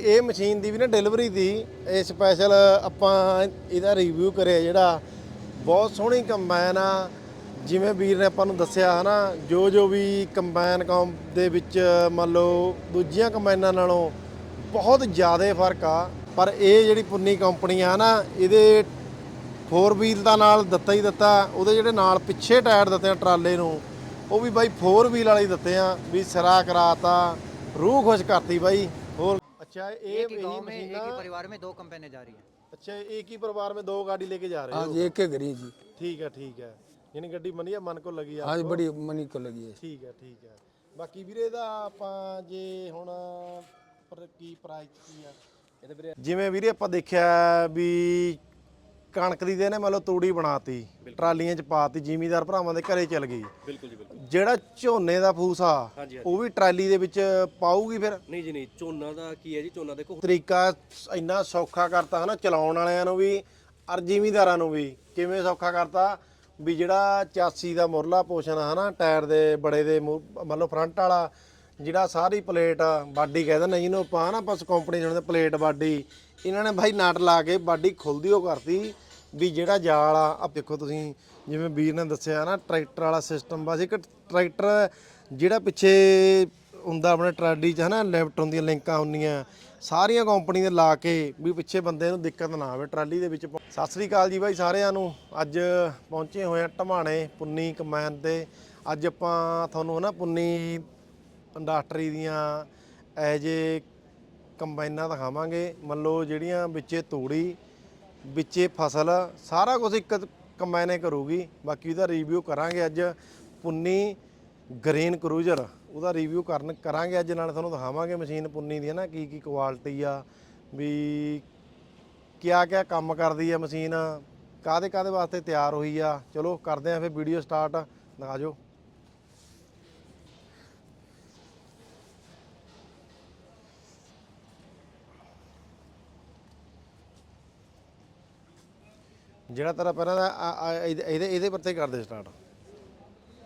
ਇਹ ਮਸ਼ੀਨ ਦੀ ਵੀ ਨਾ ਡਿਲੀਵਰੀ ਦੀ, ਇਹ ਸਪੈਸ਼ਲ ਆਪਾਂ ਇਹਦਾ ਰਿਵਿਊ ਕਰਿਆ ਜਿਹੜਾ ਬਹੁਤ ਸੋਹਣੀ ਕੰਬਾਈਨ ਆ। ਜਿਵੇਂ ਵੀਰ ਨੇ ਆਪਾਂ ਨੂੰ ਦੱਸਿਆ ਹਨਾ, ਜੋ ਜੋ ਵੀ ਕੰਬਾਈਨ ਕੌਮ ਦੇ ਵਿੱਚ ਮੰਨ ਲਓ ਦੂਜੀਆਂ ਕੰਬਾਈਨਾਂ ਨਾਲੋਂ ਬਹੁਤ ਜ਼ਿਆਦਾ ਫ਼ਰਕ ਆ। ਪਰ ਇਹ ਜਿਹੜੀ ਪੁੰਨੀ ਕੰਪਨੀ ਆ ਨਾ ਇਹਦੇ 4 ਵੀਲ ਦਾ ਨਾਲ ਦਿੱਤਾ ਹੀ ਦਿੱਤਾ, ਉਹਦੇ ਜਿਹੜੇ ਨਾਲ ਪਿੱਛੇ ਟਾਇਰ ਦਿੱਤੇ ਆ ਟਰਾਲੇ ਨੂੰ, ਉਹ ਵੀ ਬਾਈ 4 ਵੀਲ ਵਾਲੇ ਦਿੱਤੇ ਆ, ਵੀ ਸਿਰਾ ਕਰਾਤਾ, ਰੂਹ ਖੁਸ਼ ਕਰਤੀ ਬਾਈ। ਹੋਰ ਅੱਛਾ ਇਹ एक ही ਇਹੀ गांव में एक ਮਸ਼ੀਨਾਂ ही परिवार में दो कंपनियां जा रही हैं ਅੱਛਾ एक ही परिवार में दो गाड़ी लेके जा रहे हाँ हो जी एक के घरी जी ठीक है ठीक है ਯਾਨੀ ਗੱਡੀ ਮਨੀ ਆ ਮਨ ਕੋ ਲੱਗੀ ਆ हाँ जी बड़ी मनी को लगी है ਠੀਕ ਹੈ ਠੀਕ ਹੈ ਬਾਕੀ ਵੀਰੇ ਦਾ ਆਪਾਂ ਜੇ ਹੁਣ ਪਰ ਕੀ ਪ੍ਰਾਈਸ ਕੀ ਆ ਇਹਦੇ ਵੀਰੇ ਜਿਵੇਂ ਵੀਰੇ ਆਪਾਂ ਦੇਖਿਆ ਵੀ ਕਣਕ ਦੀ ਦੇ ਨੇ ਮਤਲਬ ਤੂੜੀ ਬਣਾਤੀ ਟਰਾਲੀਆਂ ਚ ਪਾਤੀ ਜ਼ਿਮੀਦਾਰ ਭਰਾਵਾਂ ਦੇ ਘਰੇ ਚਲ ਗਈ। ਬਿਲਕੁਲ ਜੀ ਬਿਲਕੁਲ। ਜਿਹੜਾ ਝੋਨੇ ਦਾ ਫੂਸਾ ਉਹ ਵੀ ਟਰਾਲੀ ਦੇ ਵਿੱਚ ਪਾਊਗੀ ਫਿਰ? ਨਹੀਂ ਜੀ ਨਹੀਂ ਝੋਨਾ ਦਾ ਕੀ ਹੈ ਜੀ? ਝੋਨਾ ਦੇਖੋ ਤਰੀਕਾ ਇੰਨਾ ਸੌਖਾ ਕਰਤਾ ਹਨਾ ਚਲਾਉਣ ਵਾਲਿਆਂ ਨੂੰ ਵੀ ਅਰ ਜ਼ਿਮੀਦਾਰਾਂ ਨੂੰ ਵੀ। ਕਿਵੇਂ ਸੌਖਾ ਕਰਤਾ? ਵੀ ਜਿਹੜਾ ਚਾਸੀ ਦਾ ਮੁਰਲਾ ਪੋਸ਼ਨ ਆ ਹਨਾ ਟਾਇਰ ਦੇ ਬੜੇ ਦੇ ਮੂਹ- ਮੰਨ ਲਓ ਫਰੰਟ ਵਾਲਾ ਜਿਹੜਾ ਸਾਰੀ ਪਲੇਟ ਬਾਡੀ ਕਹਿ ਦਿੰਦੇ ਜਿਹਨੂੰ ਆਪਾਂ ਨਾ ਬਸ ਕੰਪਨੀ ਜਿਹਨੂੰ ਪਲੇਟ ਬਾਡੀ। ਇਹਨਾਂ ਨੇ ਭਾਈ ਨਟ ਲਾ ਕੇ ਬਾਡੀ ਖੁੱਲਦੀ ਉਹ ਕਰਤੀ। ਵੀ ਜਿਹੜਾ ਜਾਲ ਆ ਆ ਦੇਖੋ ਤੁਸੀਂ, ਜਿਵੇਂ ਵੀਰ ਨੇ ਦੱਸਿਆ ਨਾ, ਟਰੈਕਟਰ ਵਾਲਾ ਸਿਸਟਮ ਬਸ ਇੱਕ ਟਰੈਕਟਰ ਜਿਹੜਾ ਪਿੱਛੇ ਹੁੰਦਾ ਆਪਣੇ ਟਰਾਲੀ 'ਚ, ਹਨਾ, ਲੈਫਟ ਹੁੰਦੀਆਂ, ਲਿੰਕਾਂ ਹੁੰਦੀਆਂ, ਸਾਰੀਆਂ ਕੰਪਨੀ ਦੇ ਲਾ ਕੇ ਵੀ ਪਿੱਛੇ ਬੰਦੇ ਨੂੰ ਦਿੱਕਤ ਨਾ ਆਵੇ, ਟਰਾਲੀ ਦੇ ਵਿੱਚ ਸਤਿ ਸ੍ਰੀ ਅਕਾਲ ਜੀ ਬਾਈ ਸਾਰਿਆਂ ਨੂੰ। ਅੱਜ ਪਹੁੰਚੇ ਹੋਏ ਆ ਢਮਾਣੇ, ਪੁੰਨੀ ਕਮੈਨ ਤੇ। ਅੱਜ ਆਪਾਂ ਤੁਹਾਨੂੰ ਨਾ ਪੁੰਨੀ ਇੰਡਸਟਰੀ ਦੀਆਂ ਐਜੇ ਕੰਬਾਈਨਾਂ ਦਿਖਾਵਾਂਗੇ। ਮੰਨ ਲਓ ਜਿਹੜੀਆਂ ਵਿੱਚੇ ਤੂੜੀ ਵਿੱਚੇ ਫਸਲ, ਸਾਰਾ ਕੁਝ ਇੱਕ ਕੰਬਾਈਨੇ ਕਰੂਗੀ। ਬਾਕੀ ਉਹਦਾ ਰਿਵਿਊ ਕਰਾਂਗੇ ਅੱਜ ਪੁੰਨੀ ਗ੍ਰੀਨ ਕਰੂਜ਼ਰ ਉਹਦਾ ਰਿਵਿਊ ਕਰਨ, ਕਰਾਂਗੇ ਅੱਜ, ਨਾਲ ਤੁਹਾਨੂੰ ਦਿਖਾਵਾਂਗੇ ਮਸ਼ੀਨ ਪੁੰਨੀ ਦੀ ਹੈ ਨਾ ਕੀ ਕੀ ਕੁਆਲਿਟੀ ਆ, ਵੀ ਕਿਆ ਕਿਆ ਕੰਮ ਕਰਦੀ ਆ ਮਸ਼ੀਨ ਕਾਦੇ ਕਾਦੇ ਵਾਸਤੇ ਤਿਆਰ ਹੋਈ ਆ। ਚਲੋ, ਕਰਦੇ ਆ ਫਿਰ ਵੀਡੀਓ ਸਟਾਰਟ ਦਿਖਾ ਜਾਓ। ਜਿਹੜਾ ਤੇਰਾ ਪਹਿਲਾਂ ਦਾ ਆ- ਆ- ਇਹਦੇ ਇਹਦੇ- ਇਹਦੇ ਪਰ ਤੇ ਕਰਦੇ ਸਟਾਰਟ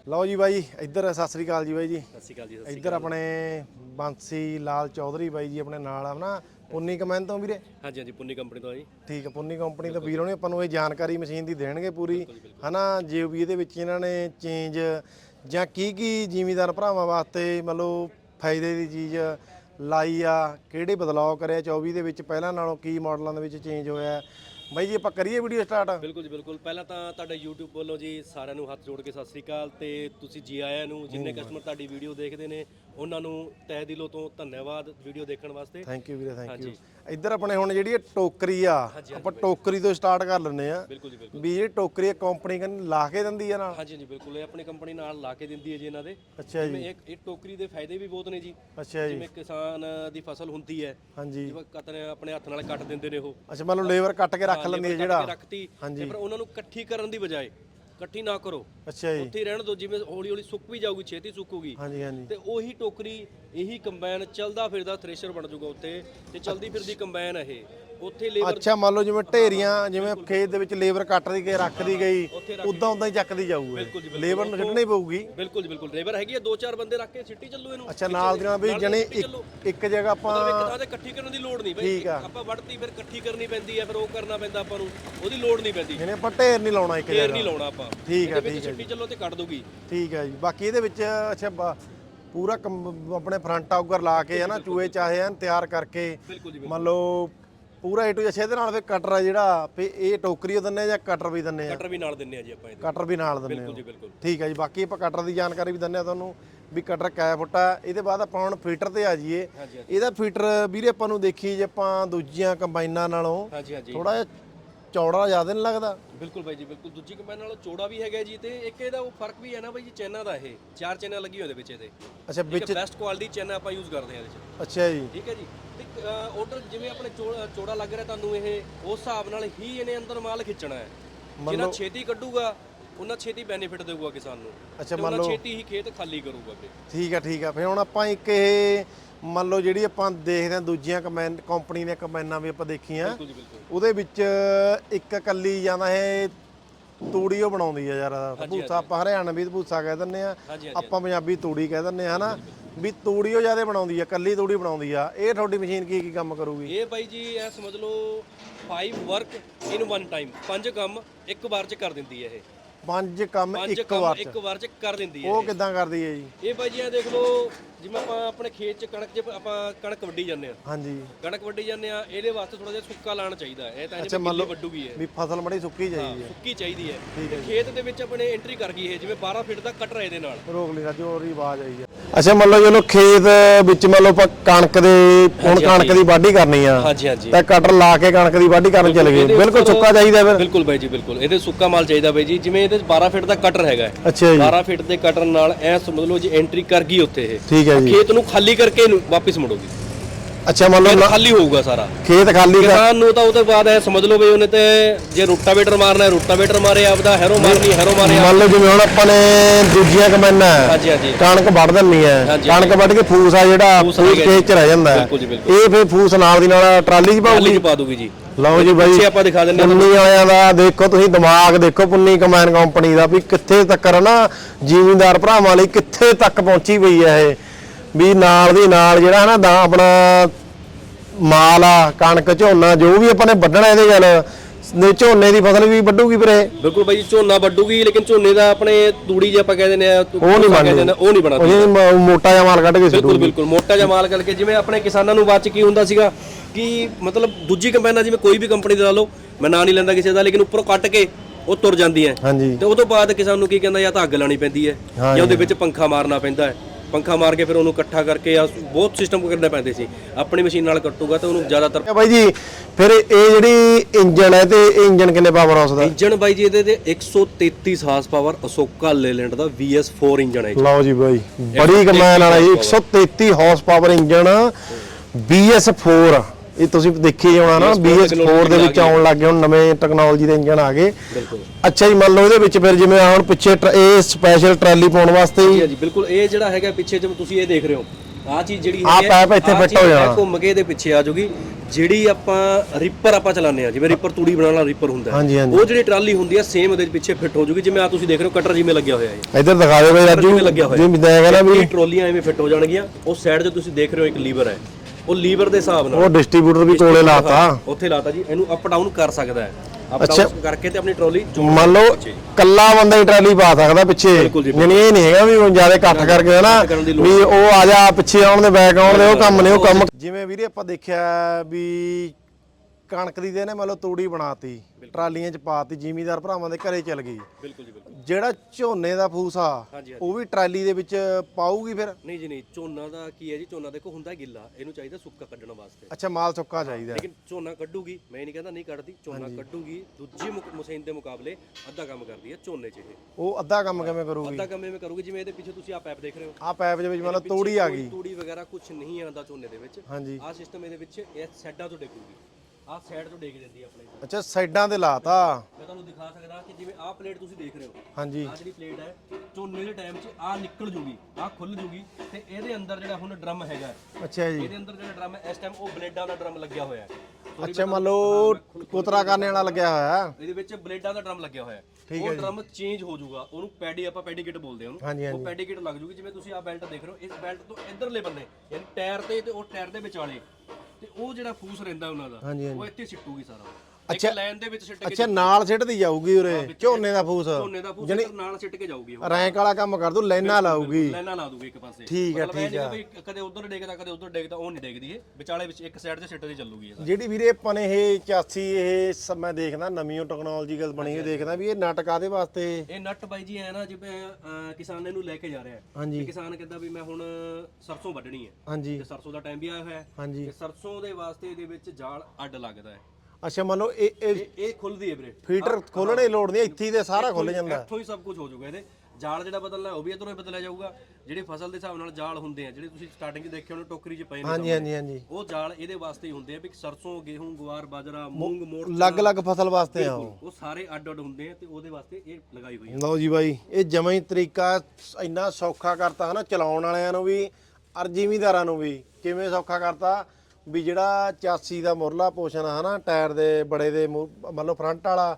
ਲਓ ਜੀ ਬਾਈ ਇੱਧਰ ਸਤਿ ਸ੍ਰੀ ਅਕਾਲ ਜੀ ਬਾਈ ਜੀ। ਸਤਿ ਸ਼੍ਰੀ ਅਕਾਲ ਜੀ ਇੱਧਰ ਆਪਣੇ ਬਾਂਸੀ ਲਾਲ ਚੌਧਰੀ ਬਾਈ ਜੀ ਆਪਣੇ ਨਾਲ ਆ ਨਾ ਪੁੰਨੀ ਕਮੈਨ ਤੋਂ ਵੀਰੇ? ਹਾਂਜੀ ਹਾਂਜੀ ਪੁੰਨੀ ਕੰਪਨੀ ਤੋਂ ਆ ਜੀ। ਠੀਕ ਹੈ ਪੁੰਨੀ ਕੰਪਨੀ ਤੋਂ ਵੀਰੋਂ ਨੇ ਆਪਾਂ ਨੂੰ ਇਹ ਜਾਣਕਾਰੀ ਮਸ਼ੀਨ ਦੀ ਦੇਣਗੇ ਪੂਰੀ ਹਨਾ ਜੇ ਵੀ ਇਹਦੇ ਵਿੱਚ ਇਹਨਾਂ ਨੇ ਚੇਂਜ ਜਾਂ ਕੀ ਕੀ ਜ਼ਿਮੀਦਾਰ ਭਰਾਵਾਂ ਵਾਸਤੇ ਮਤਲਬ ਫਾਇਦੇ ਦੀ ਚੀਜ਼ ਲਾਈ ਆ ਕਿਹੜੇ ਬਦਲਾਅ ਕਰਿਆ? 24 ਦੇ ਵਿੱਚ ਪਹਿਲਾਂ ਨਾਲੋਂ ਕੀ ਮਾਡਲਾਂ ਦੇ ਵਿੱਚ ਚੇਂਜ ਹੋਇਆ? ਬਾਈ ਜੀ ਆਪਾਂ ਕਰੀਏ ਵੀਡੀਓ ਸਟਾਰਟ ਬਿਲਕੁਲ ਜੀ ਬਿਲਕੁਲ। ਪਹਿਲਾਂ ਤਾਂ ਤੁਹਾਡਾ YouTube ਵੱਲੋਂ ਜੀ ਸਾਰਿਆਂ ਨੂੰ ਹੱਥ ਜੋੜ ਕੇ ਸਤਿ ਸ਼੍ਰੀ ਅਕਾਲ ਤੇ ਤੁਸੀਂ ਜੀ ਆਇਆਂ ਨੂੰ ਜਿੰਨੇ ਕਸਟਮਰ ਤੁਹਾਡੀ ਵੀਡੀਓ ਦੇਖਦੇ ਨੇ ਉਹਨਾਂ ਨੂੰ ਤਹਿ ਦਿਲੋਂ ਤੋਂ ਧੰਨਵਾਦ ਵੀਡੀਓ ਦੇਖਣ ਵਾਸਤੇ। ਥੈਂਕ ਯੂ ਵੀਰੇ ਥੈਂਕ ਯੂ ਇੱਧਰ ਆਪਣੇ ਹੁਣ ਜਿਹੜੀ ਇਹ ਟੋਕਰੀ ਆ ਆਪਾਂ ਟੋਕਰੀ ਤੋਂ ਸਟਾਰਟ ਕਰ ਲੈਂਦੇ ਆ ਬਿਲਕੁਲ ਜੀ ਬਿਲਕੁਲ। ਵੀ ਇਹ ਟੋਕਰੀ ਕੰਪਨੀ ਕਹਿੰਦੀ ਲਾ ਕੇ ਦਿੰਦੀ ਆ ਨਾਲ? ਹਾਂਜੀ ਹਾਂਜੀ ਬਿਲਕੁਲ। ਇਹ ਆਪਣੀ ਕੰਪਨੀ ਨਾਲ ਲਾ ਕੇ ਦਿੰਦੀ ਹੈ ਜੀ ਇਹਨਾਂ ਦੇ। ਅੱਛਾ ਜੀ। ਜਿਵੇਂ ਇੱਕ ਇਹ ਟੋਕਰੀ ਦੇ ਫਾਇਦੇ ਵੀ ਬਹੁਤ ਨੇ ਜੀ। ਅੱਛਾ ਜੀ। ਜਿਵੇਂ ਕਿਸਾਨ ਦੀ ਫਸਲ ਹੁੰਦੀ ਹੈ। ਹਾਂਜੀ। ਜਿਵੇਂ ਕਤਨੇ ਆਪਣੇ ਹੱਥ ਨਾਲ ਕੱਟ ਦਿੰਦੇ ਨੇ ਉਹ। ਅੱਛਾ ਮੰਨ ਲਓ ਲੇਬਰ ਕੱਟ ਕੇ ਰੱਖ ਲੈਂਦੀ ਹੈ ਕੱਟ ਜਿਹੜਾ। ਰੱਖਤੀ ਤੇ ਪਰ ਉਹਨਾਂ ਨੂੰ ਇਕੱਠੀ ਕਰਨ ਦੀ ਬਜਾਏ ਇਕੱਠੀ ਨਾ ਕਰੋ। ਅੱਛਾ ਜੀ। ਉੱਥੇ ਹੀ ਰਹਿਣ ਦਿਓ ਜਿਵੇਂ ਹੌਲੀ ਹੌਲੀ ਸੁੱਕ ਵੀ ਜਾਊਗੀ ਛੇਤੀ ਸੁੱਕੂਗੀ। ਹਾਂਜੀ ਹਾਂਜੀ। ਤੇ ਉਹੀ ਟੋਕਰੀ ਇਹੀ ਕੰਬਾਈਨ ਚੱਲਦਾ ਫਿਰਦਾ ਥ੍ਰੈਸ਼ਰ ਬਣ ਜਾਊਗਾ ਉੱਥੇ ਤੇ ਚਲਦੀ ਫਿਰਦੀ ਕੰਬਾਈਨ ਇਹ। ਉੱਥੇ ਲੇਬਰ ਅੱਛਾ ਮੰਨ ਲਓ ਜਿਵੇਂ ਢੇਰੀਆਂ ਜਿਵੇਂ ਖੇਤ ਦੇ ਵਿੱਚ ਲੇਬਰ ਕੱਟਦੀ ਗਈ ਰੱਖਦੀ ਗਈ ਉਦਾਂ ਉਦਾਂ ਹੀ ਚੱਕਦੀ ਜਾਊ ਇਹ। ਲੇਬਰ ਨੂੰ ਛੱਡਣੀ ਪਊਗੀ। ਬਿਲਕੁਲ ਜੀ ਬਿਲਕੁਲ। ਲੇਬਰ ਹੈਗੀ ਆ ਦੋ ਚਾਰ ਬੰਦੇ ਰੱਖ ਕੇ ਸਿੱਟੀ ਚੱਲੂ ਇਹਨੂੰ। ਅੱਛਾ ਨਾਲ ਦੀ ਨਾਲ ਵੀ ਜਣੇ ਇੱਕ ਇੱਕ ਜਗ੍ਹਾ ਆਪਾਂ ਮਤਲਬ ਇੱਕ ਥਾਂ ਤੇ ਇਕੱਠੀ ਕਰਨ ਦੀ ਲੋੜ ਨਹੀਂ ਬਈ। ਠੀਕ ਆ। ਆਪਾਂ ਵੜਤੀ ਫਿਰ ਇਕੱਠੀ ਕਰਨੀ ਪੈਂਦੀ ਹੈ ਫਿਰ ਉਹ ਕਰਨਾ ਪੈਂਦਾ ਆਪਾਂ ਨੂੰ। ਉਹਦੀ ਲੋੜ ਨਹੀਂ ਪੈਂਦੀ। ਜਿਹਨੇ ਆਪਾਂ ਢੇਰ ਨਹੀਂ ਲਾਉਣਾ ਇੱਕ ਫੇਰ ਜਗ੍ਹਾ। ਨਹੀਂ ਲਾਉਣਾ ਆਪਾਂ। ਠੀਕ ਆ ਇਹਦੇ ਵਿੱਚ ਠੀਕ ਆ ਸਿੱਟੀ ਚੱਲੋ ਤੇ ਕੱਢ ਦੂਗੀ ਠੀਕ ਹੈ ਜੀ। ਬਾਕੀ ਇਹਦੇ ਵਿੱਚ ਅੱਛਾ ਬ- ਪੂਰਾ ਕੰਮ- ਆਪਣੇ ਫਰੰਟ ਆਊਗਰ ਲਾ ਕੇ ਹੈ ਨਾ ਚੂਹੇ ਚਾਹੇ ਹਨ ਤਿਆਰ ਕਰਕੇ। ਬਿਲਕੁਲ ਜੀ ਮੰਨ ਲਓ ਪੂਰਾ ਏ ਟੂ ਅੱਛਾ ਇਹਦੇ ਨਾਲ ਫਿਰ ਕਟਰ ਆ ਜਿਹੜਾ ਵੀ ਇਹ ਟੋਕਰੀ ਉਹ ਦਿੰਨੇ ਆ ਜਾਂ ਕਟਰ ਵੀ ਦਿੰਨੇ ਆ? ਕਟਰ ਵੀ ਨਾਲ ਦਿੰਨੇ ਆ ਜੀ ਆਪਾਂ ਇਹਦੇ। ਕਟਰ ਵੀ ਨਾਲ ਦਿੰਨੇ ਬਿਲਕੁਲ ਜੀ ਬਿਲਕੁਲ। ਠੀਕ ਹੈ ਜੀ ਬਾਕੀ ਆਪਾਂ ਕਟਰ ਦੀ ਜਾਣਕਾਰੀ ਵੀ ਦਿੰਨੇ ਆ ਤੁਹਾਨੂੰ ਵੀ ਕਟਰ ਕਿਆ ਫੁੱਟ ਇਹਦੇ ਬਾਅਦ ਆਪਾਂ ਹੁਣ ਫੀਟਰ ਤੇ ਆ ਜਾਈਏ। ਇਹਦਾ ਫੀਟਰ ਵੀਰੇ ਆਪਾਂ ਨੂੰ ਦੇਖੀ ਜੇ ਆਪਾਂ ਦੂਜੀਆਂ ਕੰਬਾਈਨਾਂ ਨਾਲੋਂ ਥੋੜਾ ਜਿਹਾ ਚੌੜਾ ਜ਼ਿਆਦਾ ਨਹੀਂ ਲੱਗਦਾ। ਬਿਲਕੁਲ ਬਾਈ ਜੀ ਬਿਲਕੁਲ। ਦੂਜੀ ਕੰਬਾਈਨ ਨਾਲੋਂ ਚੌੜਾ ਵੀ ਹੈਗਾ ਜੀ ਤੇ ਇੱਕ ਇਹਦਾ ਉਹ ਫ਼ਰਕ ਵੀ ਹੈ ਨਾ ਬਾਈ ਜੀ ਚੈਨਾ ਦਾ ਇਹ। ਚਾਰ ਚੈਨਾ ਲੱਗੀ ਹੋਏ ਦੇ ਵਿੱਚ ਇਹਦੇ। ਅੱਛਾ ਵਿੱਚ ਬੈਸਟ ਕੁਆਲਿਟੀ ਚੈਨਾ ਆਪਾਂ ਯੂਜ਼ ਕਰਦੇ ਹਾਂ ਇਹਦੇ ਵਿੱਚ। ਅੱਛਾ ਜੀ। ਠੀਕ ਹੈ ਜੀ। ਤੇ ਆਰਡਰ ਜਿਵੇਂ ਆਪਣੇ ਚੌੜਾ ਲੱਗ ਰਿਹਾ ਤੁਹਾਨੂੰ ਇਹ ਉਸ ਹਿਸਾਬ ਨਾਲ ਹੀ ਇਹਨੇ ਅੰਦਰ ਮਾਲ ਖਿੱਚਣਾ ਹੈ। ਜਿੰਨਾ ਛੇਤੀ ਕੱਢੂਗਾ ਉਹਨਾਂ ਛੇਤੀ ਬੈਨੀਫਿਟ ਦੇਊਗਾ ਕਿਸਾਨ ਨੂੰ। ਅੱਛਾ, ਤੇ ਉਹਨਾਂ ਛੇਤੀ ਹੀ ਖੇਤ ਖਾਲੀ ਕਰੂਗਾ ਫਿਰ। ਠੀਕ ਆ ਠੀਕ ਆ ਫਿਰ ਹੁਣ ਆਪਾਂ ਇੱਕ ਇਹ ਮੰਨ ਲਓ ਜਿਹੜੀ ਆਪਾਂ ਦੇਖਦੇ ਹਾਂ ਦੂਜੀਆਂ ਕੰਬਾਈਨ ਕੰਪਨੀ ਦੀਆਂ ਕੰਬਾਈਨਾਂ ਵੀ ਆਪਾਂ ਦੇਖੀਆਂ ਬਿਲਕੁਲ ਜੀ ਬਿਲਕੁਲ। ਉਹਦੇ ਵਿੱਚ ਇੱਕ ਕੱਲੀ ਜਾਂਦਾ ਇਹ ਤੂੜੀ ਉਹ ਬਣਾਉਂਦੀ ਆ ਯਾਰ ਭੂਸਾ ਆਪਾਂ ਹਰਿਆਣਵੀ ਭੂਸਾ ਕਹਿ ਦਿੰਦੇ ਆ ਆਪਾਂ ਪੰਜਾਬੀ ਤੂੜੀ ਕਹਿ ਦਿੰਦੇ ਆ ਹਨਾ? ਵੀ ਤੂੜੀ ਉਹ ਜ਼ਿਆਦਾ ਬਣਾਉਂਦੀ ਆ ਕੱਲੀ ਤੂੜੀ ਬਣਾਉਂਦੀ ਆ ਇਹ ਤੁਹਾਡੀ ਮਸ਼ੀਨ ਕੀ ਕੀ ਕੰਮ ਕਰੂਗੀ? ਇਹ ਬਾਈ ਜੀ ਇਹ ਸਮਝ ਲਓ 5 ਵਰਕ ਇਨ ਵਨ ਟਾਈਮ ਪੰਜ ਕੰਮ ਇੱਕ ਵਾਰ ਚ ਕਰ ਦਿੰਦੀ ਹੈ ਇਹ। ਪੰਜ ਕੰਮ ਪੰਜ ਇੱਕ ਕੰਮ ਵਾਰ ਇੱਕ ਚ। ਵਾਰ ਚ ਕਰ ਦਿੰਦੀ ਹੈ ਉਹ ਕਿਦਾਂ ਕਰਦੀ ਹੈ ਜੀ? ਇਹ ਬਾਈ ਜੀ ਇਹ ਦੇਖ ਲਓ ਜਿਵੇਂ ਆਪਾਂ ਆਪਣੇ ਖੇਤ ਚ ਕਣਕ ਜੇ ਆਪਾਂ ਕਣਕ ਵੱਢੀ ਜਾਂਦੇ ਆ ਹਾਂਜੀ। ਕਣਕ ਵੱਢੀ ਜਾਂਦੇ ਆ ਇਹਦੇ ਵਾਸਤੇ ਥੋੜਾ ਜਿਹਾ ਸੁੱਕਾ ਲਾਣਾ ਚਾਹੀਦਾ ਹੈ। ਇਹ ਤਾਂ ਜਿਵੇਂ ਗਿੱਲੀ ਲਓ- ਵੱਡੂਗੀ ਹੈ ਵੀ ਫਸਲ ਬੜੀ ਸੁੱਕੀ ਚਾਹੀਦੀ ਹੈ ਸੁੱਕੀ ਚਾਹੀਦੀ ਹੈ। ਤੇ ਖੇਤ ਦੇ ਵਿੱਚ ਆਪਣੇ ਐਂਟਰੀ ਕਰ ਗਈ ਇਹ ਜਿਵੇਂ 12 ਫੀਟ ਦਾ ਕਟਰ ਇਹਦੇ ਨਾਲ। ਰੋਕ ਲਈ ਰਾਜੂ ਹੀ ਆਵਾਜ਼ ਆਈ ਹੈ। ਅੱਛਾ ਮੰਨ ਲਓ ਜਦੋਂ ਖੇਤ ਵਿੱਚ ਮੰਨ ਲਓ ਆਪਾਂ ਕਣਕ ਦੇ ਹੁਣ ਕਣਕ ਦੀ ਵਾਢੀ ਕਰਨੀ ਆ ਹਾਂਜੀ ਹਾਂਜੀ। ਤਾਂ ਕਟਰ ਲਾ ਕੇ ਕਣਕ ਦੀ ਵਾਢੀ ਕਰਨ ਚਲੇ ਗਏ। ਬਿਲਕੁਲ ਸੁੱਕਾ ਚਾਹੀਦਾ ਫਿਰ? ਬਿਲਕੁਲ ਬਾਈ ਜੀ ਬਿਲਕੁਲ। ਇਹਦੇ ਸੁੱਕਾ ਮਾਲ ਚਾਹੀਦਾ ਬਾਈ ਜੀ। ਜਿਵੇਂ ਇਹਦੇ 12 ਫੀਟ ਦਾ ਕਟਰ ਹੈਗਾ। ਅੱਛਾ ਜੀ। 12 ਫੀਟ ਦੇ ਕਟਰ ਨਾਲ ਐ ਸਮਝ ਲਓ ਜੀ ਐਂਟਰੀ ਕਰ ਗਈ ਉੱਥੇ ਇਹ। ਠੀਕ ਹੈ ਜੀ। ਖੇਤ ਨੂੰ ਖਾਲੀ ਕਰਕੇ ਵਾਪਸ ਮੁੜੋਗੀ। ਅੱਛਾ ਮੰਨ ਲਓ ਨਾ- ਖਾਲੀ ਹੋਊਗਾ ਸਾਰਾ। ਖੇਤ ਖਾਲੀ ਕਰ ਕਿਸਾਨ ਨੂੰ ਤਾਂ ਉਹਦੇ ਬਾਅਦ ਐ ਸਮਝ ਲਓ ਬਈ ਉਹਨੇ ਤੇ ਜੇ ਰੋਟਾਵੇਟਰ ਮਾਰਨਾ ਹੈ ਰੋਟਾਵੇਟਰ ਮਾਰੇ ਆਪਦਾ ਹੈਰੋ ਮਾਰਨੀ ਹੈਰੋ ਮਾਰੇ ਮੰਨ ਲਓ ਜਿਵੇਂ ਹੁਣ ਆਪਾਂ ਨੇ ਦੂਜੀਆਂ ਕਮੈਨਾਂ ਹਾਂਜੀ ਹਾਂਜੀ। ਕਣਕ ਵੱਢ ਦਿੰਨੀ ਹੈ ਹਾਂਜੀ, ਕਣਕ ਵੱਢ ਕੇ ਫੂਸ ਆ ਜਿਹੜਾ ਫੂਸ ਫੂਸ ਰਹਿ ਗਿਆ ਖੇਤ ਚ ਰਹਿ ਜਾਂਦਾ ਹੈ। ਬਿਲਕੁਲ ਜੀ, ਬਿਲਕੁਲ। ਇਹ ਫਿਰ ਫੂਸ ਨਾਲ ਦੀ ਨਾਲ ਟਰਾਲੀ 'ਚ ਖਾਲੀ ਪਾਉਗੀ ਚ ਪਾ ਦੂਗੀ ਜੀ। ਲਓ ਜੀ ਬਾਈ ਪਿੱਛੇ ਆਪਾਂ ਦਿਖਾ ਦਿੰਦੇ ਹਾਂ ਪੁੰਨੀ ਵਾਲਿਆਂ ਦਾ ਦੇਖੋ ਤੁਸੀਂ ਦਿਮਾਗ ਦੇਖੋ ਪੁੰਨੀ ਕਮੈਨ ਕੰਪਨੀ ਦਾ ਵੀ ਕਿੱਥੇ ਤੱਕ ਨਾ ਜ਼ਿਮੀਂਦਾਰ ਭਰਾਵਾਂ ਲਈ ਕਿੱਥੇ ਤੱਕ ਪਹੁੰਚੀ ਪਈ ਹੈ ਇਹ। ਵੀ ਨਾਲ ਦੀ ਨਾਲ ਜਿਹੜਾ ਨਾ ਦਾ ਆਪਣਾ ਮਾਲ ਆ ਕਣਕ ਝੋਨਾ ਜੋ ਵੀ ਆਪਾਂ ਨੇ ਵੱਢਣਾ ਇਹਦੇ ਗੱਲ ਨੇ ਝੋਨੇ ਦੀ ਫਸਲ ਵੀ ਵੱਢੂਗੀ ਇਹ ਬਿਲਕੁਲ ਬਾਈ ਝੋਨਾ ਵੱਡੂਗੀ ਲੇਕਿਨ ਝੋਨੇ ਦਾ ਆਪਣੇ ਤੂੜੀ ਜੇ ਆਪਾਂ ਕਹਿ ਦਿੰਦੇ ਆ ਉਹ ਨਹੀਂ ਬਣਦੀ। ਉਹ ਨਹੀਂ ਬਣਦੀ। ਉਹਨੇ ਮ- ਮੋਟਾ ਜਿਹਾ ਮਾਲ ਕੱਢ ਕੇ ਬਿਲਕੁਲ ਬਿਲਕੁਲ ਮੋਟਾ ਜਿਹਾ ਮਾਲ ਕਰਕੇ ਜਿਵੇਂ ਆਪਣੇ ਕਿਸਾਨਾਂ ਨੂੰ ਬਾਅਦ ਚ ਕੀ ਹੁੰਦਾ ਸੀਗਾ ਕਿ ਮਤਲਬ ਦੂਜੀ ਕੰਪਨੀਆਂ ਜਿਵੇਂ ਕੋਈ ਵੀ ਕੰਪਨੀ ਦਾ ਲਾ ਲਓ ਮੈਂ ਨਾਂ ਨਹੀਂ ਲੈਂਦਾ ਕਿਸੇ ਦਾ ਲੇਕਿਨ ਉੱਪਰੋਂ ਕੱਟ ਕੇ ਉਹ ਤੁਰ ਜਾਂਦੀ ਹੈ ਹਾਂਜੀ। ਤੇ ਉਹ ਤੋਂ ਬਾਅਦ ਕਿਸਾਨ ਨੂੰ ਕੀ ਕਹਿੰਦਾ ਜਾਂ ਤਾਂ ਅੱਗ ਲਾਣੀ ਪੈਂਦੀ ਹੈ ਹਾਂ ਜਾਂ ਉਹਦੇ ਵਿੱਚ ਪੰਖਾ ਮਾਰਨਾ ਪੈਂਦਾ ਹੈ। ਪੰਖਾ ਮਾਰ ਕੇ ਫਿਰ ਉਹਨੂੰ ਇਕੱਠਾ ਕਰਕੇ ਆ ਬਹੁਤ ਸਿਸਟਮ ਕਰਨੇ ਪੈਂਦੇ ਸੀ। ਆਪਣੀ ਮਸ਼ੀਨ ਨਾਲ ਕੱਟੂਗਾ ਤਾਂ ਉਹਨੂੰ ਜ਼ਿਆਦਾਤਰ ਬਾਈ ਜੀ ਫਿਰ ਇਹ ਜਿਹੜੀ ਇੰਜਨ ਹੈ ਤੇ ਇੰਜਨ ਕਿੰਨੇ ਪਾਵਰ ਹਾਊਸ ਦਾ? ਇੰਜਨ ਬਾਈ ਜੀ ਇਹਦੇ ਤੇ 133 ਹਾਰਸ ਪਾਵਰ ਅਸ਼ੋਕਾ ਲੇਲੈਂਡ ਦਾ VS4 ਇੰਜਨ ਹੈ। ਲਓ ਜੀ ਬਾਈ ਬੜੀ ਕਮਾਨ ਵਾਲਾ ਜੀ 133 ਹਾਰਸ ਪਾਵਰ ਇੰਜਨ BS4 ਇਹ ਤੁਸੀਂ ਦੇਖੀ ਹੋਣਾ ਨਾ BS4 ਦੇ ਵਿੱਚ ਆਉਣ ਲੱਗ ਗਏ ਹੁਣ ਨਵੇਂ ਟੈਕਨੋਲੋਜੀ ਦੇ ਇੰਜਨ ਆ ਗਏ। ਬਿਲਕੁਲ। ਅੱਛਾ ਜੀ ਮੰਨ ਲਓ ਇਹਦੇ ਵਿੱਚ ਫਿਰ ਜਿਵੇਂ ਹੁਣ ਪਿੱਛੇ ਇਹ ਸਪੈਸ਼ਲ ਟਰਾਲੀ ਪਾਉਣ ਵਾਸਤੇ ਜੀ ਹਾਂਜੀ ਬਿਲਕੁਲ। ਇਹ ਜਿਹੜਾ ਹੈਗਾ ਪਿੱਛੇ ਜਿਵੇਂ ਤੁਸੀਂ ਇਹ ਦੇਖ ਰਹੇ ਹੋ ਆਹ ਚੀਜ਼ ਜਿਹੜੀ ਹੈ, ਪੈਪ ਇੱਥੇ ਚੀਜ਼ ਹੋ ਜਾਣਾ। ਘੁੰਮ ਕੇ ਇਹਦੇ ਪਿੱਛੇ ਆ ਜਾਊਗੀ ਜਿਹੜੀ ਆਪਾਂ ਰਿਪਰ ਆਪਾਂ ਚਲਾਉਂਦੇ ਆ ਜਿਵੇਂ ਰਿਪਰ ਤੂੜੀ ਬਣਾਉਣ ਵਾਲਾ ਰਿਪਰ ਹੁੰਦਾ ਹੈ, ਹਾਂਜੀ, ਹਾਂਜੀ। ਉਹ ਜਿਹੜੀ ਟਰਾਲੀ ਹੁੰਦੀ ਆ ਸੇਮ ਉਹਦੇ ਪਿੱਛੇ ਫਿੱਟ ਹੋ ਜਾਊਗੀ ਜਿਵੇਂ ਆ ਤੁਸੀਂ ਦੇਖ ਰਹੇ ਹੋ ਕਟਰ ਜਿਵੇਂ ਲੱਗਿਆ ਹੋਇਆ ਹੈ ਇੱਧਰ ਦਿਖਾ ਦਿਓ ਬਈ ਰਾਜੂ ਜਿਵੇਂ ਲੱਗਿਆ ਹੋਇਆ। ਜਿਵੇਂ ਵੀ ਇਹ ਟਰਾਲੀਆਂ ਐਵੇਂ ਫਿੱਟ ਹੋ ਜਾਣਗੀਆਂ। ਉਹ ਸਾਈਡ 'ਤੇ ਤੁਸੀਂ ਦੇਖ ਰਹੇ ਹੋ ਇੱਕ ਲੀਵਰ ਹੈ। ਉਹ ਲੀਵਰ ਦੇ ਹਿਸਾਬ ਨਾਲ ਉਹ ਡਿਸਟ੍ਰੀਬਿਊਟਰ ਵੀ ਕੋਲੇ ਲਾਤਾ। ਉੱਥੇ ਲਾਤਾ ਜੀ ਇਹਨੂੰ ਅਪ ਡਾਊਨ ਕਰ ਸਕਦਾ ਹੈ। ਅਪ। ਡਾਊਨ ਕਰਕੇ ਤੇ ਆਪਣੀ ਟਰਾਲੀ ਮੰਨ ਲਓ। ਕੱਲਾ ਬੰਦਾ ਹੀ ਟਰਾਲੀ ਪਾ ਸਕਦਾ ਪਿੱਛੇ। ਯਾਨੀ ਇਹ ਨਹੀਂ ਹੈਗਾ ਵੀ ਜ਼ਿਆਦਾ ਇਕੱਠ ਕਰਕੇ ਨਾ ਵੀ ਉਹ ਆ ਜਾ ਪਿੱਛੇ ਆਉਣ ਦੇ ਬੈਕ ਆਉਣ ਦੇ ਉਹ ਕੰਮ ਨੇ ਉਹ ਕੰਮ ਜਿਵੇਂ ਵੀਰੇ ਆਪਾਂ ਦੇਖਿਆ ਵੀ ਕਣਕ ਦੀ ਦੇ ਨੇ ਮੰਨ ਲਓ ਤੂੜੀ ਬਣਾਤੀ ਟਰਾਲੀਆਂ 'ਚ ਪਾਤੀ ਜ਼ਿਮੀਦਾਰ ਭਰਾਵਾਂ ਦੇ ਘਰੇ ਚਲ ਗਈ। ਬਿਲਕੁਲ ਜੀ ਬਿਲਕੁਲ। ਜਿਹੜਾ ਝੋਨੇ ਦਾ ਫੂਸਾ ਹਾਂਜੀ, ਉਹ ਵੀ ਟਰਾਲੀ ਦੇ ਵਿੱਚ ਪਾਊਗੀ ਫਿਰ? ਨਹੀਂ ਜੀ ਨਹੀਂ ਝੋਨਾ ਦਾ ਕੀ ਹੈ ਜੀ ਝੋਨਾ ਦੇਖੋ ਹੁੰਦਾ ਗਿੱਲਾ ਇਹਨੂੰ ਚਾਹੀਦਾ ਸੁੱਕਾ ਕੱਢਣ ਵਾਸਤੇ। ਅੱਛਾ ਮਾਲ ਸੁੱਕਾ ਚਾਹੀਦਾ। ਲੇਕਿਨ ਝੋਨਾ ਕੱਢੂਗੀ ਮੈਂ ਇਹ ਨਹੀਂ ਕਹਿੰਦਾ ਨਹੀਂ ਕੱਢਦੀ ਝੋਨਾ ਕੱਢੂਗੀ ਦੂਜੀ ਮੁਕ- ਮਸ਼ੀਨ ਦੇ ਮੁਕਾਬਲੇ ਅੱਧਾ ਕੰਮ ਕਰਦੀ ਹੈ ਝੋਨੇ 'ਚ ਇਹ। ਉਹ ਅੱਧਾ ਕੰਮ ਕਿਵੇਂ ਕਰੂਗੀ? ਅੱਧਾ ਕੰਮ ਐਵੇਂ ਕਰੂਗੀ ਜਿਵੇਂ ਇਹਦੇ ਪਿੱਛੇ ਤੁਸੀਂ ਆ ਪੈਪ ਦੇਖ ਰਹੇ ਹੋ। ਆ ਪੈਪ ਦੇ ਵਿੱਚ ਮੰਨ ਲਓ ਤੂੜੀ ਆ ਕੋਈ ਗਈ। ਤੂੜੀ ਵਗੈਰਾ ਕੁਝ ਨਹੀਂ ਆਉਂਦਾ ਝੋਨੇ ਦੇ ਵਿੱਚ। ਹਾਂਜੀ। ਆਹ ਸਿਸਟਮ ਇਹਦੇ ਵਿੱਚ ਇਹ ਸਾਈਡਾਂ ਤੋਂ ਡੇਕੂਗੀ ਆਹ ਸਾਈਡ ਤੋਂ ਡੇਕ ਦਿੰਦੀ ਹੈ ਆਪਣੇ ਅੱਛਾ ਸਾਈਡਾਂ ਤੇ ਲਾਤਾ। ਮੈਂ ਤੁਹਾਨੂੰ ਦਿਖਾ ਸਕਦਾ ਕਿ ਜਿਵੇਂ ਆਹ ਪਲੇਟ ਤੁਸੀਂ ਦੇਖ ਰਹੇ ਹੋ। ਹਾਂਜੀ। ਆਹ ਜਿਹੜੀ ਪਲੇਟ ਹੈ ਝੋਨੇ ਦੇ ਟਾਈਮ 'ਚ ਆਹ ਨਿਕਲ ਜੂਗੀ ਆਹ ਖੁੱਲ ਜੂਗੀ ਤੇ ਇਹਦੇ ਅੰਦਰ ਜਿਹੜਾ ਹੁਣ ਡਰਮ ਹੈਗਾ ਹੈ, ਅੱਛਾ ਜੀ। ਇਹਦੇ ਅੰਦਰ ਜਿਹੜਾ ਡਰਮ ਹੈ ਇਸ ਟਾਈਮ ਉਹ ਬਲੇਡਾਂ ਦਾ ਡਰਮ ਲੱਗਿਆ ਹੋਇਆ ਹੈ। ਅੱਛਾ ਮੰਨ ਲਓ ਕੁਤਰਾ ਕਰਨੇ ਵਾਲਾ ਲੱਗਿਆ ਹੋਇਆ ਇਹਦੇ ਵਿੱਚ ਬਲੇਡਾਂ ਦਾ ਡਰਮ ਲੱਗਿਆ ਹੋਇਆ ਹੈ। ਉਹ ਡਰਮ ਚੇਂਜ ਹੋ ਜਾਊਗਾ ਉਹਨੂੰ ਪੈਡੀ ਆਪਾਂ ਪੈਡੀ ਕਿਟ ਬੋਲਦੇ ਹਾਂ ਹਾਂਜੀ, ਉਹਨੂੰ ਉਹ ਪੈਡੀ ਕਿਟ ਲੱਗ ਜੂਗੀ ਜਿਵੇਂ ਤੁਸੀਂ ਆਹ ਬੈਲਟ ਦੇਖ ਰਹੇ ਹੋ ਇਸ ਬੈਲਟ ਤੋਂ ਇਧਰਲੇ ਬੰਨੇ ਯਾਨੀ ਟਾਇਰ ਤੇ ਤੇ ਉਹ ਟਾਇਰ ਦੇ ਵਿਚਾਲੇ ਤੇ ਉਹ ਜਿਹੜਾ ਫੂਸ ਰਹਿੰਦਾ ਉਹਨਾਂ ਦਾ ਹਾਂਜੀ, ਉਹ ਇੱਥੇ ਸਿੱਟੂਗੀ ਸਾਰਾ ਅੱਛਾ ਲਾਈਨ ਦੇ ਵਿੱਚ ਸਿੱਟ ਕੇ ਅੱਛਾ ਨਾਲ ਸਿੱਟਦੀ ਜਾਊਗੀ ਉਰੇ ਝੋਨੇ ਦਾ ਫੂਸ। ਝੋਨੇ ਦਾ ਫੂਸ ਨਾਲ ਸਿੱਟ ਕੇ ਜਾਊਗੀ ਉਹ। ਰੈਂਕ ਵਾਲਾ ਕੰਮ ਕਰ ਦੂ ਲਾਈਨਾਂ ਲਾਊਗੀ। ਲਾਈਨਾਂ ਲਾ ਦੂਗੀ ਇੱਕ ਪਾਸੇ। ਠੀਕ ਹੈ, ਨਹੀਂ ਵੀ ਕਦੇ ਉਧਰ ਡੇਗਦਾ ਕਦੇ ਉਧਰ ਡੇਗਦਾ ਉਹ ਨਹੀਂ ਡੇਗਦੀ ਇਹ। ਵਿਚਾਲੇ ਵਿੱਚ ਇੱਕ ਸਾਈਡ ਤੇ ਸਿੱਟਦੀ ਚੱਲੂਗੀ ਇਹ ਜਿਹੜੀ ਵੀਰੇ ਆਪਾਂ ਨੇ ਇਹ 84 ਇਹ ਮੈਂ ਦੇਖਦਾ ਨਵੀਂ ਟੈਕਨੋਲੋਜੀ ਗੱਲ ਬਣੀ ਹੋਈ ਦੇਖਦਾ ਵੀ ਇਹ ਨਟ ਕਾਦੇ ਵਾਸਤੇ? ਇਹ ਨੱਟ ਬਾਈ ਜੀ ਐ ਨਾ ਜਿਵੇਂ ਕਿਸਾਨ ਇਹਨੂੰ ਲੈ ਕੇ ਜਾ ਰਿਹਾ ਹੈ। ਕਿਸਾਨ ਕਹਿੰਦਾ ਵੀ ਮੈਂ ਹੁਣ ਸਰਸੋਂ ਵੱਢਣੀ ਹੈ। ਹਾਂਜੀ। ਤੇ ਸਰਸੋਂ ਦਾ ਟਾਈਮ ਵੀ ਆਇਆ ਹੋਇਆ ਹੈ। ਹਾਂਜੀ। ਤੇ ਸਰਸੋਂ ਦੇ ਵਾਸਤੇ ਇਹਦੇ ਵਿੱਚ ਜਾਲ ਅੱਡ ਲੱਗਦਾ ਹੈ। ਅੱਛਾ ਮੰਨ ਲਓ ਇਹ ਇਹ ਇਹ ਇਹ ਖੁੱਲਦੀ ਹੈ ਵੀਰੇ। ਫੀਟਰ ਖੋਲਣੇ ਲੋੜ ਨਹੀਂ ਇੱਥੇ ਹੀ ਤੇ ਸਾਰਾ ਖੁੱਲ ਜਾਂਦਾ। ਇੱਥੋਂ ਹੀ ਸਭ ਕੁਝ ਹੋ ਜਾਊਗਾ ਇਹਦੇ। ਜਾਲ ਜਿਹੜਾ ਬਦਲਣਾ ਉਹ ਵੀ ਇਧਰੋਂ ਹੀ ਬਦਲਿਆ ਜਾਊਗਾ। ਜਿਹੜੇ ਫਸਲ ਦੇ ਹਿਸਾਬ ਨਾਲ ਜਾਲ ਹੁੰਦੇ ਆ ਜਿਹੜੇ ਤੁਸੀਂ ਸਟਾਰਟਿੰਗ 'ਚ ਦੇਖੇ ਹੋਣੇ ਟੋਕਰੀ 'ਚ ਪਏ ਨੇ ਹਾਂਜੀ ਹਾਂਜੀ ਹਾਂਜੀ। ਉਹ ਜਾਲ ਇਹਦੇ ਵਾਸਤੇ ਹੀ ਹੁੰਦੇ ਆ ਵੀ ਸਰਸੋਂ ਗੇਹੂੰ ਗਵਾਰ ਬਾਜਰਾ ਮੂੰਗ ਮੋੜ ਅਲੱਗ-ਅਲੱਗ ਫਸਲ ਵਾਸਤੇ ਆ ਉਹ। ਉਹ ਸਾਰੇ ਅੱਡ ਅੱਡ ਹੁੰਦੇ ਆ ਤੇ ਉਹਦੇ ਵਾਸਤੇ ਇਹ ਲਗਾਈ ਹੋਈ ਹੈ ਲਓ ਜੀ ਬਾਈ ਇਹ ਜਮਾਂ ਹੀ ਤਰੀਕਾ ਇੰਨਾ ਸੌਖਾ ਕਰਤਾ ਹਨਾ ਚਲਾਉਣ ਵਾਲਿਆਂ ਨੂੰ ਵੀ ਅਰ ਜ਼ਿਮੀਦਾਰਾਂ ਨੂੰ ਵੀ। ਕਿਵੇਂ ਸੌਖਾ ਕਰਤਾ? ਵੀ ਜਿਹੜਾ 84 ਦਾ ਮੁਰਲਾ ਪੋਸ਼ਨ ਹਨਾ ਟਾਇਰ ਦੇ ਬੜੇ ਦੇ ਮੰਨ ਲਓ ਫਰੰਟ ਵਾਲਾ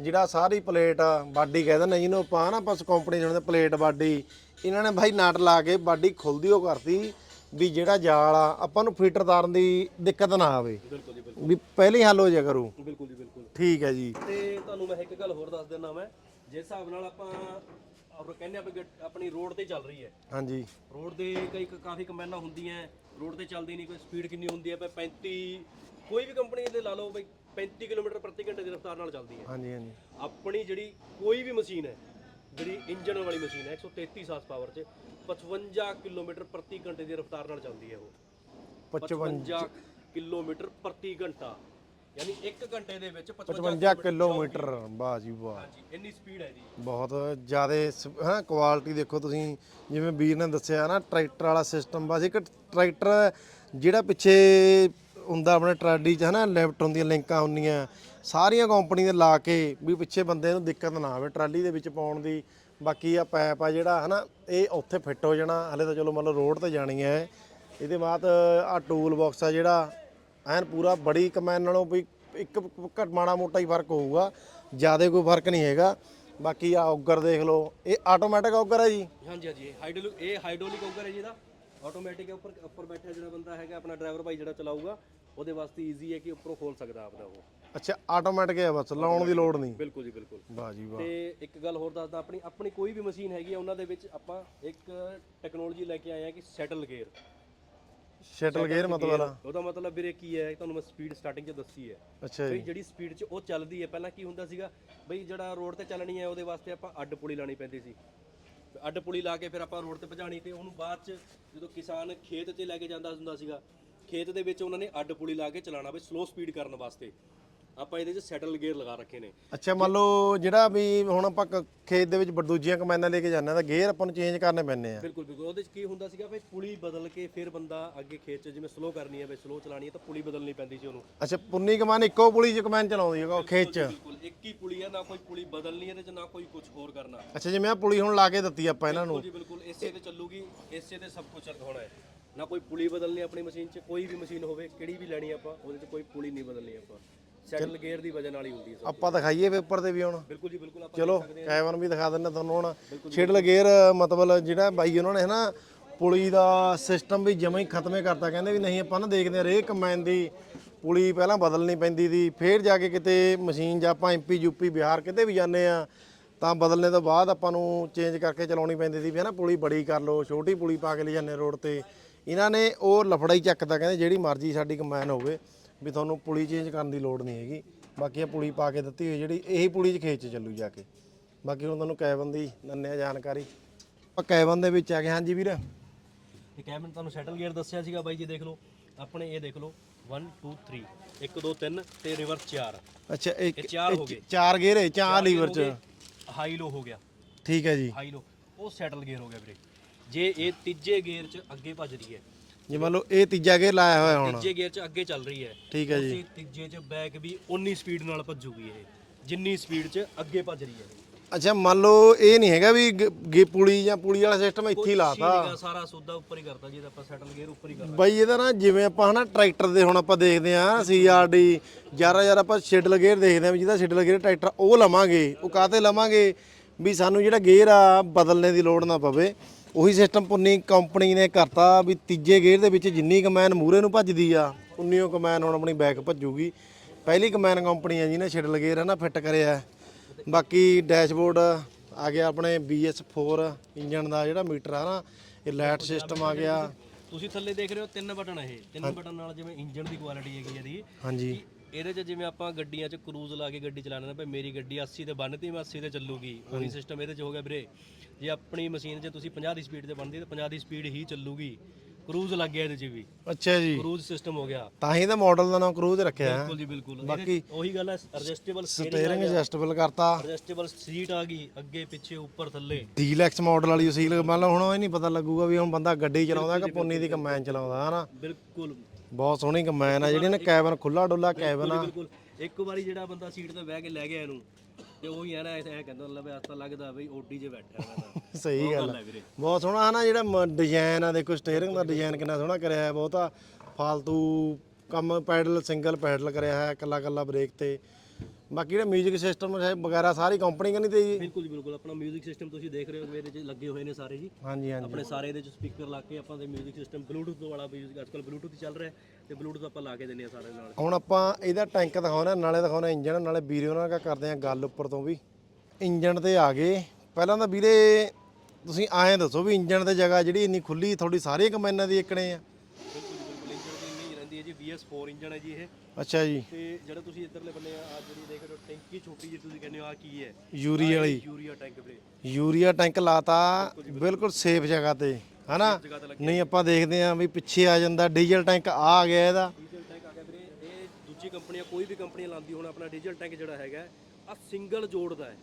ਜਿਹੜਾ ਸਾਰੀ ਪਲੇਟ ਬਾਡੀ ਕਹਿ ਦਿੰਦੇ ਜਿਹਨੂੰ ਆਪਾਂ ਨਾ ਬਸ ਕੰਪਨੀ ਦੇ ਪਲੇਟ ਬਾਡੀ ਇਹਨਾਂ ਨੇ ਭਾਈ ਨਟ ਲਾ ਕੇ ਬਾਡੀ ਖੁੱਲਦੀ ਉਹ ਕਰਤੀ ਵੀ ਜਿਹੜਾ ਜਾਲ ਆ ਆਪਾਂ ਨੂੰ ਫਿਟਰ ਤਾਰਨ ਦੀ ਦਿੱਕਤ ਨਾ ਆਵੇ। ਬਿਲਕੁਲ ਜੀ ਬਿਲਕੁਲ। ਵੀ ਪਹਿਲੇ ਹੀ ਹੱਲ ਹੋ ਜਾ ਕਰੂ। ਬਿਲਕੁਲ ਜੀ ਬਿਲਕੁਲ। ਠੀਕ ਹੈ ਜੀ। ਤੇ ਤੁਹਾਨੂੰ ਮੈਂ ਇੱਕ ਗੱਲ ਹੋਰ ਦੱਸ ਦਿੰਦਾ ਮੈਂ ਜਿਸ ਹਿਸਾਬ ਨਾਲ ਆਪਾਂ ਆਪਾਂ ਕਹਿੰਦੇ ਆ ਵੀ ਆਪਣੀ ਰੋਡ ਤੇ ਚੱਲ ਰਹੀ ਹੈ। ਹਾਂਜੀ। ਰੋਡ ਦੇ ਕਈ ਕਾਫੀ ਕੰਬਾਈਨਾਂ ਹੁੰਦੀਆਂ ਰੋਡ ਤੇ ਚੱਲਦੀ ਨਹੀਂ ਕੋਈ ਸਪੀਡ ਕਿੰਨੀ ਹੁੰਦੀ ਹੈ 35 ਕੋਈ ਵੀ ਕੰਪਨੀ ਦੇ ਲਾ ਲਓ ਬਈ 35 ਕਿਲੋਮੀਟਰ ਪ੍ਰਤੀ ਘੰਟੇ ਦੀ ਰਫ਼ਤਾਰ ਨਾਲ ਚੱਲਦੀ ਹੈ। ਹਾਂਜੀ ਹਾਂਜੀ। ਆਪਣੀ ਜਿਹੜੀ ਕੋਈ ਵੀ ਮਸ਼ੀਨ ਹੈ ਜਿਹੜੀ ਇੰਜਨ ਵਾਲੀ ਮਸ਼ੀਨ ਹੈ 133 ਹਾਰਸ ਪਾਵਰ 'ਚ 55 ਕਿਲੋਮੀਟਰ ਪ੍ਰਤੀ ਘੰਟੇ ਦੀ ਰਫ਼ਤਾਰ ਨਾਲ ਚੱਲਦੀ ਹੈ ਉਹ। 55 ਕਿਲੋਮੀਟਰ ਪ੍ਰਤੀ ਘੰਟਾ। ਯਾਨੀ 1 ਘੰਟੇ ਦੇ ਵਿੱਚ 55 55 ਕਿਲੋਮੀਟਰ ਵਾਹ ਜੀ ਵਾਹ। ਹਾਂਜੀ ਇੰਨੀ ਸਪੀਡ ਹੈ ਜੀ। ਬਹੁਤ ਜ਼ਿਆਦਾ ਹਾਂ ਕੁਆਲਿਟੀ ਦੇਖੋ ਤੁਸੀਂ ਜਿਵੇਂ ਵੀਰ ਨੇ ਦੱਸਿਆ ਨਾ ਟਰੈਕਟਰ ਵਾਲਾ ਸਿਸਟਮ ਬਸ ਇੱਕ ਟਰੈਕਟਰ ਜਿਹੜਾ ਪਿੱਛੇ ਹੁੰਦਾ ਆਪਣੇ ਟਰਾਡੀ 'ਚ ਹਨਾ ਲੈਫਟ ਹੁੰਦੀਆਂ ਲਿੰਕਾਂ ਹੁੰਦੀਆਂ ਸਾਰੀਆਂ ਕੰਪਨੀ ਦੇ ਲਾ ਕੇ ਵੀ ਪਿੱਛੇ ਬੰਦੇ ਨੂੰ ਦਿੱਕਤ ਨਾ ਆਵੇ ਟਰਾਲੀ ਦੇ ਵਿੱਚ ਪਾਉਣ ਦੀ। ਬਾਕੀ ਆ ਪੈਪ ਆ ਜਿਹੜਾ ਹਨਾ ਇਹ ਉੱਥੇ ਫਿੱਟ ਹੋ ਜਾਣਾ ਹਲੇ ਤਾਂ ਚਲੋ ਮਤਲਬ ਰੋਡ ਤੇ ਜਾਣੀ ਹੈ। ਇਹਦੇ ਬਾਅਦ ਆ ਟੂਲ ਬਾਕਸ ਆ ਜਿਹੜਾ ਐਨ ਪੂਰਾ ਬੜੀ ਕਮੈਨ ਨਾਲੋਂ ਵੀ ਇੱਕ ਘੱਟ ਮਾੜਾ ਮੋਟਾ ਹੀ ਫ਼ਰਕ ਹੋਊਗਾ। ਜ਼ਿਆਦਾ ਕੋਈ ਫ਼ਰਕ ਨਹੀਂ ਹੈਗਾ। ਬਾਕੀ ਆ ਔਗਰ ਦੇਖ ਲਓ ਇਹ ਆਟੋਮੈਟਿਕ ਔਗਰ ਹੈ ਜੀ? ਹਾਂਜੀ ਹਾਂਜੀ ਹਾਈਡ੍ਰੋਲਿਕ ਇਹ ਹਾਈਡ੍ਰੋਲਿਕ ਔਗਰ ਹੈ ਜੀ ਇਹਦਾ। ਆਟੋਮੈਟਿਕ ਹੈ ਉੱਪਰ ਉੱਪਰ ਬੈਠਾ ਜਿਹੜਾ ਬੰਦਾ ਹੈਗਾ ਆਪਣਾ ਡਰਾਈਵਰ ਭਾਈ ਜਿਹੜਾ ਚਲਾਊਗਾ ਉਹਦੇ ਵਾਸਤੇ ਈਜ਼ੀ ਹੈ ਕਿ ਉੱਪਰੋਂ ਖੋਲ ਸਕਦਾ ਆਪਦਾ ਉਹ। ਅੱਛਾ ਆਟੋਮੈਟਿਕ ਹੈ ਬਸ ਲਾਉਣ ਦੀ ਲੋੜ ਨਹੀਂ। ਬਿਲਕੁਲ ਜੀ ਬਿਲਕੁਲ। ਵਾਹ ਜੀ ਵਾਹ। ਤੇ ਇੱਕ ਗੱਲ ਹੋਰ ਦੱਸਦਾ ਆਪਣੀ ਆਪਣੀ ਕੋਈ ਵੀ ਮਸ਼ੀਨ ਹੈਗੀ ਆ ਉਹਨਾਂ ਦੇ ਵਿੱਚ ਆਪਾਂ ਇੱਕ ਟੈਕਨੋਲੋਜੀ ਲੈ ਕੇ ਆਏ ਆ ਕਿ ਸੈਟਲ ਗੇਅਰ ਸ਼ਟਲ ਗੇਅਰ ਮਤਲਬ ਉਹਦਾ ਮਤਲਬ ਵੀਰੇ ਕੀ ਹੈ ਤੁਹਾਨੂੰ ਮੈਂ ਸਪੀਡ ਸਟਾਰਟਿੰਗ 'ਚ ਦੱਸੀ ਹੈ। ਅੱਛਾ ਬਈ ਜੀ। ਜਿਹੜੀ ਸਪੀਡ 'ਚ ਉਹ ਚੱਲਦੀ ਹੈ ਪਹਿਲਾਂ ਕੀ ਹੁੰਦਾ ਸੀਗਾ ਬਈ ਜਿਹੜਾ ਰੋਡ ਤੇ ਚੱਲਣੀ ਹੈ ਉਹਦੇ ਵਾਸਤੇ ਆਪਾਂ ਅੱਡ ਪੁਲੀ ਲਾਣੀ ਪੈਂਦੀ ਸੀ। ਅੱਡ ਪੁਲੀ ਲਾ ਕੇ ਫਿਰ ਆਪਾਂ ਰੋਡ ਤੇ ਭਜਾਣੀ ਤੇ ਉਹਨੂੰ ਬਾਅਦ 'ਚ ਜਦੋਂ ਕਿਸਾਨ ਖੇਤ 'ਚ ਲੈ ਕੇ ਜਾਂਦਾ ਹੁੰਦਾ ਸੀਗਾ ਖੇਤ ਦੇ ਵਿੱਚ ਉਹਨਾਂ ਨੇ ਅੱਡ ਪੁਲੀ ਲਾ ਕੇ ਚਲਾਉਣਾ ਬਈ ਸਲੋ ਸਪੀਡ ਕਰਨ ਵਾਸਤੇ। ਆਪਾਂ ਇਹਦੇ 'ਚ ਸੈਟਲ ਗੇਅਰ ਲਗਾ ਰੱਖੇ ਨੇ। ਅੱਛਾ ਮੰਨ ਲਓ ਜਿਹੜਾ ਵੀ ਹੁਣ ਆਪਾਂ ਕ- ਖੇਤ ਦੇ ਵਿੱਚ ਦੂਜੀਆਂ ਕਮੈਨਾਂ ਲੈ ਕੇ ਜਾਂਦੇ ਤਾਂ ਗੇਅਰ ਆਪਾਂ ਨੂੰ ਚੇਂਜ ਕਰਨੇ ਪੈਣੇ ਆ। ਬਿਲਕੁਲ ਬਿਲਕੁਲ। ਉਹਦੇ 'ਚ ਕੀ ਹੁੰਦਾ ਸੀਗਾ ਬਈ ਪੁਲੀ ਬਦਲ ਕੇ ਫਿਰ ਬੰਦਾ ਅੱਗੇ ਖੇਤ 'ਚ ਜਿਵੇਂ ਸਲੋ ਕਰਨੀ ਹੈ ਬਈ ਸਲੋ ਚਲਾਣੀ ਹੈ ਤਾਂ ਪੁਲੀ ਬਦਲਣੀ ਪੈਂਦੀ ਸੀ ਉਹਨੂੰ। ਅੱਛਾ ਪੁੰਨੀ ਕਮਾਨ ਇੱਕੋ ਪੁਲੀ ਚ ਕਮੈਨ ਚਲਾਉਂਦੀ ਹੈ ਉਹ ਖੇਤ ਚ? ਬਿਲਕੁਲ ਇੱਕ ਹੀ ਪੁਲੀ ਹੈ ਨਾ ਕੋਈ ਪੁਲੀ ਬਦਲਣੀ ਹੈ ਇਹਦੇ 'ਚ ਨਾ ਕੋਈ ਕੁਝ ਹੋਰ ਕਰਨਾ। ਅੱਛਾ ਜਿਵੇਂ ਆ ਪੁਲੀ ਹੁਣ ਲਾ ਕੇ ਦਿੱਤੀ ਆਪਾਂ ਇਹਨਾਂ ਨੂੰ। ਜੀ ਬਿਲਕੁਲ। ਇਸੇ ਤੇ ਚੱਲੂਗੀ ਇਸੇ ਤੇ ਸਭ ਕੁਝ ਹੋਣਾ ਹੈ। ਨਾ ਕੋਈ ਪੁਲੀ ਬਦਲਣੀ ਆਪਣੀ ਮਸ਼ੀਨ 'ਚ ਕੋਈ ਵੀ ਮਸ਼ੀਨ ਹੋਵੇ ਕਿਹੜੀ ਵੀ ਲੈਣੀ ਆਪਾਂ ਉਹਦੇ 'ਚ ਕੋਈ ਪੁਲੀ ਨਹੀਂ ਬਦਲਣੀ ਆਪਾਂ। ਸੈਟਲ ਗੇਅਰ ਦੀ ਵਜ੍ਹਾ ਨਾਲ ਹੀ ਹੁੰਦੀ ਹੈ ਆਪਾਂ ਦਿਖਾਈਏ ਪੇਪਰ ਤੇ ਵੀ ਹੁਣ। ਬਿਲਕੁਲ ਜੀ ਬਿਲਕੁਲ ਆਪਾਂ ਚਲੋ ਕੈਵਨ ਵੀ ਦਿਖਾ ਦਿੰਦਾ ਤੁਹਾਨੂੰ ਹੁਣ। ਛਿੜਲ ਗੇਅਰ ਮਤਲਬ ਜਿਹੜਾ ਬਾਈ ਉਹਨਾਂ ਨੇ ਹਨਾ ਪੁਲੀ ਦਾ ਸਿਸਟਮ ਵੀ ਜਮਾਂ ਹੀ ਖਤਮੇ ਕਰਤਾ। ਕਹਿੰਦੇ ਵੀ ਨਹੀਂ ਆਪਾਂ ਨਾ ਦੇਖਦੇ ਆ ਰੇ ਕਮੈਨ ਦੀ ਪੁਲੀ ਪਹਿਲਾਂ ਬਦਲਣੀ ਪੈਂਦੀ ਦੀ ਫੇਰ ਜਾ ਕੇ ਕਿਤੇ ਮਸ਼ੀਨ ਜਾਂ ਆਪਾਂ ਐਮਪੀ ਯੂਪੀ ਬਿਹਾਰ ਕਿਤੇ ਵੀ ਜਾਂਦੇ ਆ ਤਾਂ ਬਦਲਣੇ ਤੋਂ ਬਾਅਦ ਆਪਾਂ ਨੂੰ ਚੇਂਜ ਕਰਕੇ ਚਲਾਉਣੀ ਪੈਂਦੀ ਸੀ ਵੀ ਹਨਾ ਪੁਲੀ ਬੜੀ ਕਰ ਲਓ ਛੋਟੀ ਪੁਲੀ ਪਾ ਕੇ ਲੈ ਜਾਂਦੇ ਰੋਡ ਤੇ। ਇਹਨਾਂ ਨੇ ਉਹ ਲਫੜਾ ਹੀ ਚੱਕਦਾ ਕਹਿੰਦੇ ਜਿਹੜੀ ਮਰਜ਼ੀ ਸਾਡੀ ਕਮੈਨ ਹੋਵੇ। ਵੀ ਤੁਹਾਨੂੰ ਪੁਲੀ ਚੇਂਜ ਕਰਨ ਦੀ ਲੋੜ ਨਹੀਂ ਹੈਗੀ। ਬਾਕੀ ਇਹ ਪੁਲੀ ਪਾ ਕੇ ਦਿੱਤੀ ਹੋਈ ਜਿਹੜੀ ਇਹੀ ਪੁਲੀ 'ਚ ਖੇਤ 'ਚ ਚੱਲੂ ਜਾ ਕੇ। ਬਾਕੀ ਹੁਣ ਤੁਹਾਨੂੰ ਕੈਬਨ ਦੀ ਆ ਜਾਣਕਾਰੀ। ਆਪਾਂ ਕੈਬਨ ਦੇ ਵਿੱਚ ਆ ਗਏ ਹਾਂਜੀ ਵੀਰ। ਇਹ ਕੈਬਨ ਤੁਹਾਨੂੰ ਸੈਟਲ ਗੇਅਰ ਦੱਸਿਆ ਸੀਗਾ ਬਾਈ ਜੀ ਦੇਖ ਲਓ। ਆਪਣੇ ਇਹ ਦੇਖ ਲਓ। 1 2 3 1 2 3 ਤੇ ਰਿਵਰਸ 4 ਅੱਛਾ ਇੱਕ ਇਹ ਚਾਰ ਹੋ ਇਹ ਗਏ। ਚਾਰ ਗੇਅਰ ਹੈ ਚਾਰ ਲੀਵਰ 'ਚ। ਹਾਈ ਲੋ ਹੋ ਗਿਆ। ਠੀਕ ਹੈ ਜੀ। ਹਾਈ ਲੋ ਉਹ ਸੈਟਲ ਗੇਅਰ ਹੋ ਗਿਆ ਵੀਰੇ। ਜੇ ਇਹ ਤੀਜੇ ਗੇਅਰ 'ਚ ਅੱਗੇ ਭੱਜ ਰਹੀ ਹੈ ਜੇ ਮੰਨ ਲਓ ਇਹ ਤੀਜਾ ਗੇਅਰ ਲਾਇਆ ਹੋਇਆ ਹੁਣ। ਤੀਜੇ ਗੇਅਰ 'ਚ ਅੱਗੇ ਚੱਲ ਰਹੀ ਹੈ। ਠੀਕ ਹੈ ਜੀ। ਉਸੇ ਤੀਜੇ 'ਚ ਬੈਕ ਵੀ ਉਨੀ ਸਪੀਡ ਨਾਲ ਭੱਜੂਗੀ ਇਹ। ਜਿੰਨੀ ਸਪੀਡ 'ਚ ਅੱਗੇ ਭੱਜ ਰਹੀ ਹੈ। ਅੱਛਾ ਮੰਨ ਲਓ ਇਹ ਨਹੀਂ ਹੈਗਾ ਵੀ ਗ- ਗੇ ਪੁਲੀ ਜਾਂ ਪੁਲੀ ਵਾਲਾ ਸਿਸਟਮ ਇੱਥੇ ਹੀ ਲਾਤਾ। ਸੀਗਾ ਸਾਰਾ ਸੌਦਾ ਉੱਪਰ ਹੀ ਕਰਤਾ ਜੀ ਆਪਾਂ ਸੈਟਲ ਗੇਅਰ ਉੱਪਰ ਹੀ ਕਰਤਾ। ਬਾਈ ਇਹਦਾ ਨਾ ਜਿਵੇਂ ਆਪਾਂ ਹਨਾ ਟਰੈਕਟਰ ਦੇ ਹੁਣ ਆਪਾਂ ਦੇਖਦੇ ਆ ਸੀਆਰਡੀ ਯਾਰਾ ਯਾਰ ਆਪਾਂ ਸ਼ਿਡਲ ਗੇਅਰ ਦੇਖਦੇ ਆ ਵੀ ਜਿਹਦਾ ਸ਼ਿਡਲ ਗੇਅਰ ਟਰੈਕਟਰ ਉਹ ਲਵਾਂਗੇ ਉਹ ਕਾਹਤੇ ਲਵਾਂਗੇ? ਵੀ ਸਾਨੂੰ ਜਿਹੜਾ ਗੇਅਰ ਆ ਬਦਲਣੇ ਦੀ ਲੋੜ ਨਾ ਪਵੇ। ਉਹੀ ਸਿਸਟਮ ਪੁੰਨੀ ਕੰਪਨੀ ਨੇ ਕਰਤਾ ਵੀ ਤੀਜੇ ਗੇਅਰ ਦੇ ਵਿੱਚ ਜਿੰਨੀ ਕਮੈਨ ਮੂਰੇ ਨੂੰ ਭੱਜਦੀ ਆ ਉਨੀਓ ਕਮੈਨ ਹੁਣ ਆਪਣੀ ਬੈਕ ਭੱਜੂਗੀ। ਪਹਿਲੀ ਕਮੈਨ ਕੰਪਨੀ ਆ ਜਿਹਨੇ ਸ਼ਿਡਲ ਗੇਅਰ ਹੈ ਨਾ ਫਿੱਟ ਕਰਿਆ ਬਾਕੀ ਡੈਸ਼ਬੋਰਡ ਆ ਗਿਆ ਆਪਣੇ BS4 ਇੰਜਨ ਦਾ ਜਿਹੜਾ ਮੀਟਰ ਆ ਨਾ ਇਹ ਲਾਈਟ ਸਿਸਟਮ ਆ ਗਿਆ। ਤੁਸੀਂ ਥੱਲੇ ਦੇਖ ਰਹੇ ਹੋ ਤਿੰਨ ਬਟਨ ਇਹ। ਤਿੰਨ ਬਟਨ ਨਾਲ ਜਿਵੇਂ ਇੰਜਨ ਦੀ ਕੁਆਲਿਟੀ ਹੈਗੀ ਇਹਦੀ। ਹਾਂਜੀ। ਇਹਦੇ 'ਚ ਜਿਵੇਂ ਆਪਾਂ ਗੱਡੀਆਂ 'ਚ ਕਰੂਜ਼ ਲਾ ਕੇ ਗੱਡੀ ਚਲਾਉਂਦੇ ਨੇ ਭਾਈ ਮੇਰੀ ਗੱਡੀ 80 ਤੇ ਬੰਨਤੀ ਮੈਂ 80 ਤੇ ਚੱਲੂਗੀ। ਉਹੀ ਸਿਸਟਮ ਇਹਦੇ 'ਚ ਹੋ ਗਿਆ ਵੀਰੇ। ਜੇ ਆਪਣੀ ਮਸ਼ੀਨ 'ਚ ਤੁਸੀਂ 50 ਦੀ ਸਪੀਡ ਤੇ ਬੰਨਦੀ ਤਾਂ 50 ਦੀ ਸਪੀਡ ਹੀ ਚੱਲੂਗੀ। ਕਰੂਜ਼ ਲੱਗ ਗਿਆ ਇਹਦੇ 'ਚ ਵੀ। ਅੱਛਾ ਜੀ। ਕਰੂਜ਼ ਸਿਸਟਮ ਹੋ ਗਿਆ। ਤਾਂ ਹੀ ਤਾਂ ਮਾਡਲ ਦਾ ਨਾਮ ਕਰੂਜ਼ ਰੱਖਿਆ। ਹੈ ਬਿਲਕੁਲ ਜੀ ਬਿਲਕੁਲ। ਬਾਕੀ ਉਹੀ ਗੱਲ ਹੈ ਐਡਜਸਟੇਬਲ ਸਟੀਅਰਿੰਗ ਐਡਜਸਟੇਬਲ ਕਰਤਾ। ਐਡਜਸਟੇਬਲ ਸੀਟ ਆ ਗਈ ਅੱਗੇ ਪਿੱਛੇ ਉੱਪਰ ਥੱਲੇ। ਡੀਲੈਕਸ ਮਾਡਲ ਵਾਲੀ ਸੀਲ ਮੰਨ ਲਓ ਹੁਣ ਇਹ ਨਹੀਂ ਪਤਾ ਲੱਗੂਗਾ ਵੀ ਹੁਣ ਬੰਦਾ ਗੱਡੀ ਚਲਾਉਂਦਾ ਕਿ ਪੁੰਨੀ ਦੀ ਕਮੈਨ ਚਲਾਉਂਦਾ ਹਨਾ? ਬਿਲਕੁਲ। ਬਹੁਤ ਸੋਹਣੀ ਕਮੈਨ ਆ ਜਿਹੜੀ ਨੇ ਕੈਬਨ ਖੁੱਲਾ ਡੁੱਲਾ ਕੈਬਨ ਆ। ਬਿਲਕੁਲ। ਇੱਕ ਵਾਰੀ ਜਿਹੜਾ ਬੰਦਾ ਸੀਟ ਤੇ ਬਹਿ ਕੇ ਲੈ ਗਿਆ ਇਹਨੂੰ ਤੇ ਉਹੀ ਹੈ ਨਾ ਐ ਕਹਿੰਦਾ ਮਤਲਬ ਐਸ ਲੱਗਦਾ ਬਈ ਓਡੀ 'ਚ ਬੈਠਾ ਮੈਂ ਤਾਂ। ਸਹੀ ਗੱਲ ਆ। ਹੈ ਵੀਰੇ। ਬਹੁਤ ਸੋਹਣਾ ਹਨਾ ਜਿਹੜਾ ਡਿਜ਼ਾਈਨ ਆ ਦੇਖੋ ਸਟੀਅਰਿੰਗ ਦਾ ਡਿਜ਼ਾਈਨ ਕਿੰਨਾ ਸੋਹਣਾ ਕਰਿਆ ਹੈ ਬਹੁਤਾ ਫਾਲਤੂ ਕੰਮ ਪੈਡਲ ਸਿੰਗਲ ਪੈਡਲ ਕਰਿਆ ਹੈ ਕੱਲਾ ਕੱਲਾ ਬ੍ਰੇਕ ਤੇ। ਬਾਕੀ ਜਿਹੜਾ 뮤직 ਸਿਸਟਮ ਵਗੈਰਾ ਸਾਰੀ ਕੰਪਨੀ ਕਹਿੰਦੀ ਤੇ ਜੀ ਬਿਲਕੁਲ ਜੀ ਬਿਲਕੁਲ ਆਪਣਾ 뮤직 ਸਿਸਟਮ ਤੁਸੀਂ ਦੇਖ ਰਹੇ ਹੋ ਮੇਰੇ 'ਚ ਲੱਗੇ ਹੋਏ ਨੇ ਸਾਰੇ ਜੀ ਹਾਂਜੀ ਹਾਂਜੀ ਆਪਣੇ ਸਾਰੇ ਇਹਦੇ 'ਚ ਸਪੀਕਰ ਲਾ ਕੇ ਆਪਾਂ ਦੇ 뮤직 ਸਿਸਟਮ ਬਲੂਟੁੱਥ ਵਾਲਾ 뮤직 ਅੱਜਕੱਲ ਬਲੂਟੁੱਥ ਹੀ ਚੱਲ ਰਿਹਾ ਤੇ ਬਲੂਟੁੱਥ ਆਪਾਂ ਲਾ ਕੇ ਦਿੰਨੇ ਆ ਸਾਰੇ ਨਾਲ ਹੁਣ ਆਪਾਂ ਇਹਦਾ ਟੈਂਕ ਦਿਖਾਉਣਾ ਨਾਲੇ ਦਿਖਾਉਣਾ ਇੰਜਨ ਨਾਲੇ ਵੀਰੇ ਉਹਨਾਂ ਨਾਲ ਕਰਦੇ ਆ ਗੱਲ ਉੱਪਰ ਤੋਂ ਵੀ ਇੰਜਨ ਤੇ ਆ ਗਏ ਪਹਿਲਾਂ ਤਾਂ ਵੀਰੇ ਤੁਸੀਂ ਐਂ ਦੱਸੋ ਵੀ ਇੰਜਨ ਤੇ ਜਗ੍ਹਾ ਜਿਹੜੀ ਇੰਨੀ ਖੁੱਲੀ ਤੁਹਾਡੀ ਸਾਰੀਆਂ ਕੰਬਾਈਨਾਂ ਦੀ ਇੱਕਣੇ ਆ BS4 ਇੰਜਨ ਹੈ ਜੀ ਇਹ। ਅੱਛਾ ਜੀ। ਤੇ ਜਿਹੜਾ ਤੁਸੀਂ ਇੱਧਰਲੇ ਬੰਨੇ ਆ ਜਿਹੜੀ ਦੇਖ ਰਹੇ ਹੋ ਟੈਂਕੀ ਛੋਟੀ ਜੀ ਤੁਸੀਂ ਕਹਿੰਦੇ ਹੋ ਆ ਕੀ ਹੈ? ਯੂਰੀਆ ਵਾਲੀ। ਯੂਰੀਆ ਟੈਂਕ ਵੀਰੇ। ਯੂਰੀਆ ਟੈਂਕ ਲਾਤਾ ਬਿਲਕੁਲ ਸੇਫ ਜਗ੍ਹਾ ਤੇ ਹਨਾ? ਨਹੀਂ ਆਪਾਂ ਦੇਖਦੇ ਆ ਵੀ ਪਿੱਛੇ ਆ ਜਾਂਦਾ ਡੀਜ਼ਲ ਟੈਂਕ ਆ ਆ ਗਿਆ ਇਹਦਾ। ਡੀਜ਼ਲ ਟੈਂਕ ਆ ਗਿਆ ਵੀਰੇ। ਇਹ ਦੂਜੀ ਕੰਪਨੀਆਂ ਕੋਈ ਵੀ ਕੰਪਨੀ ਲਾਉਂਦੀ ਹੁਣ ਆਪਣਾ ਡੀਜ਼ਲ ਟੈਂਕ ਜਿਹੜਾ ਹੈਗਾ ਆ ਸਿੰਗਲ ਜੋੜ ਦਾ ਹੈ।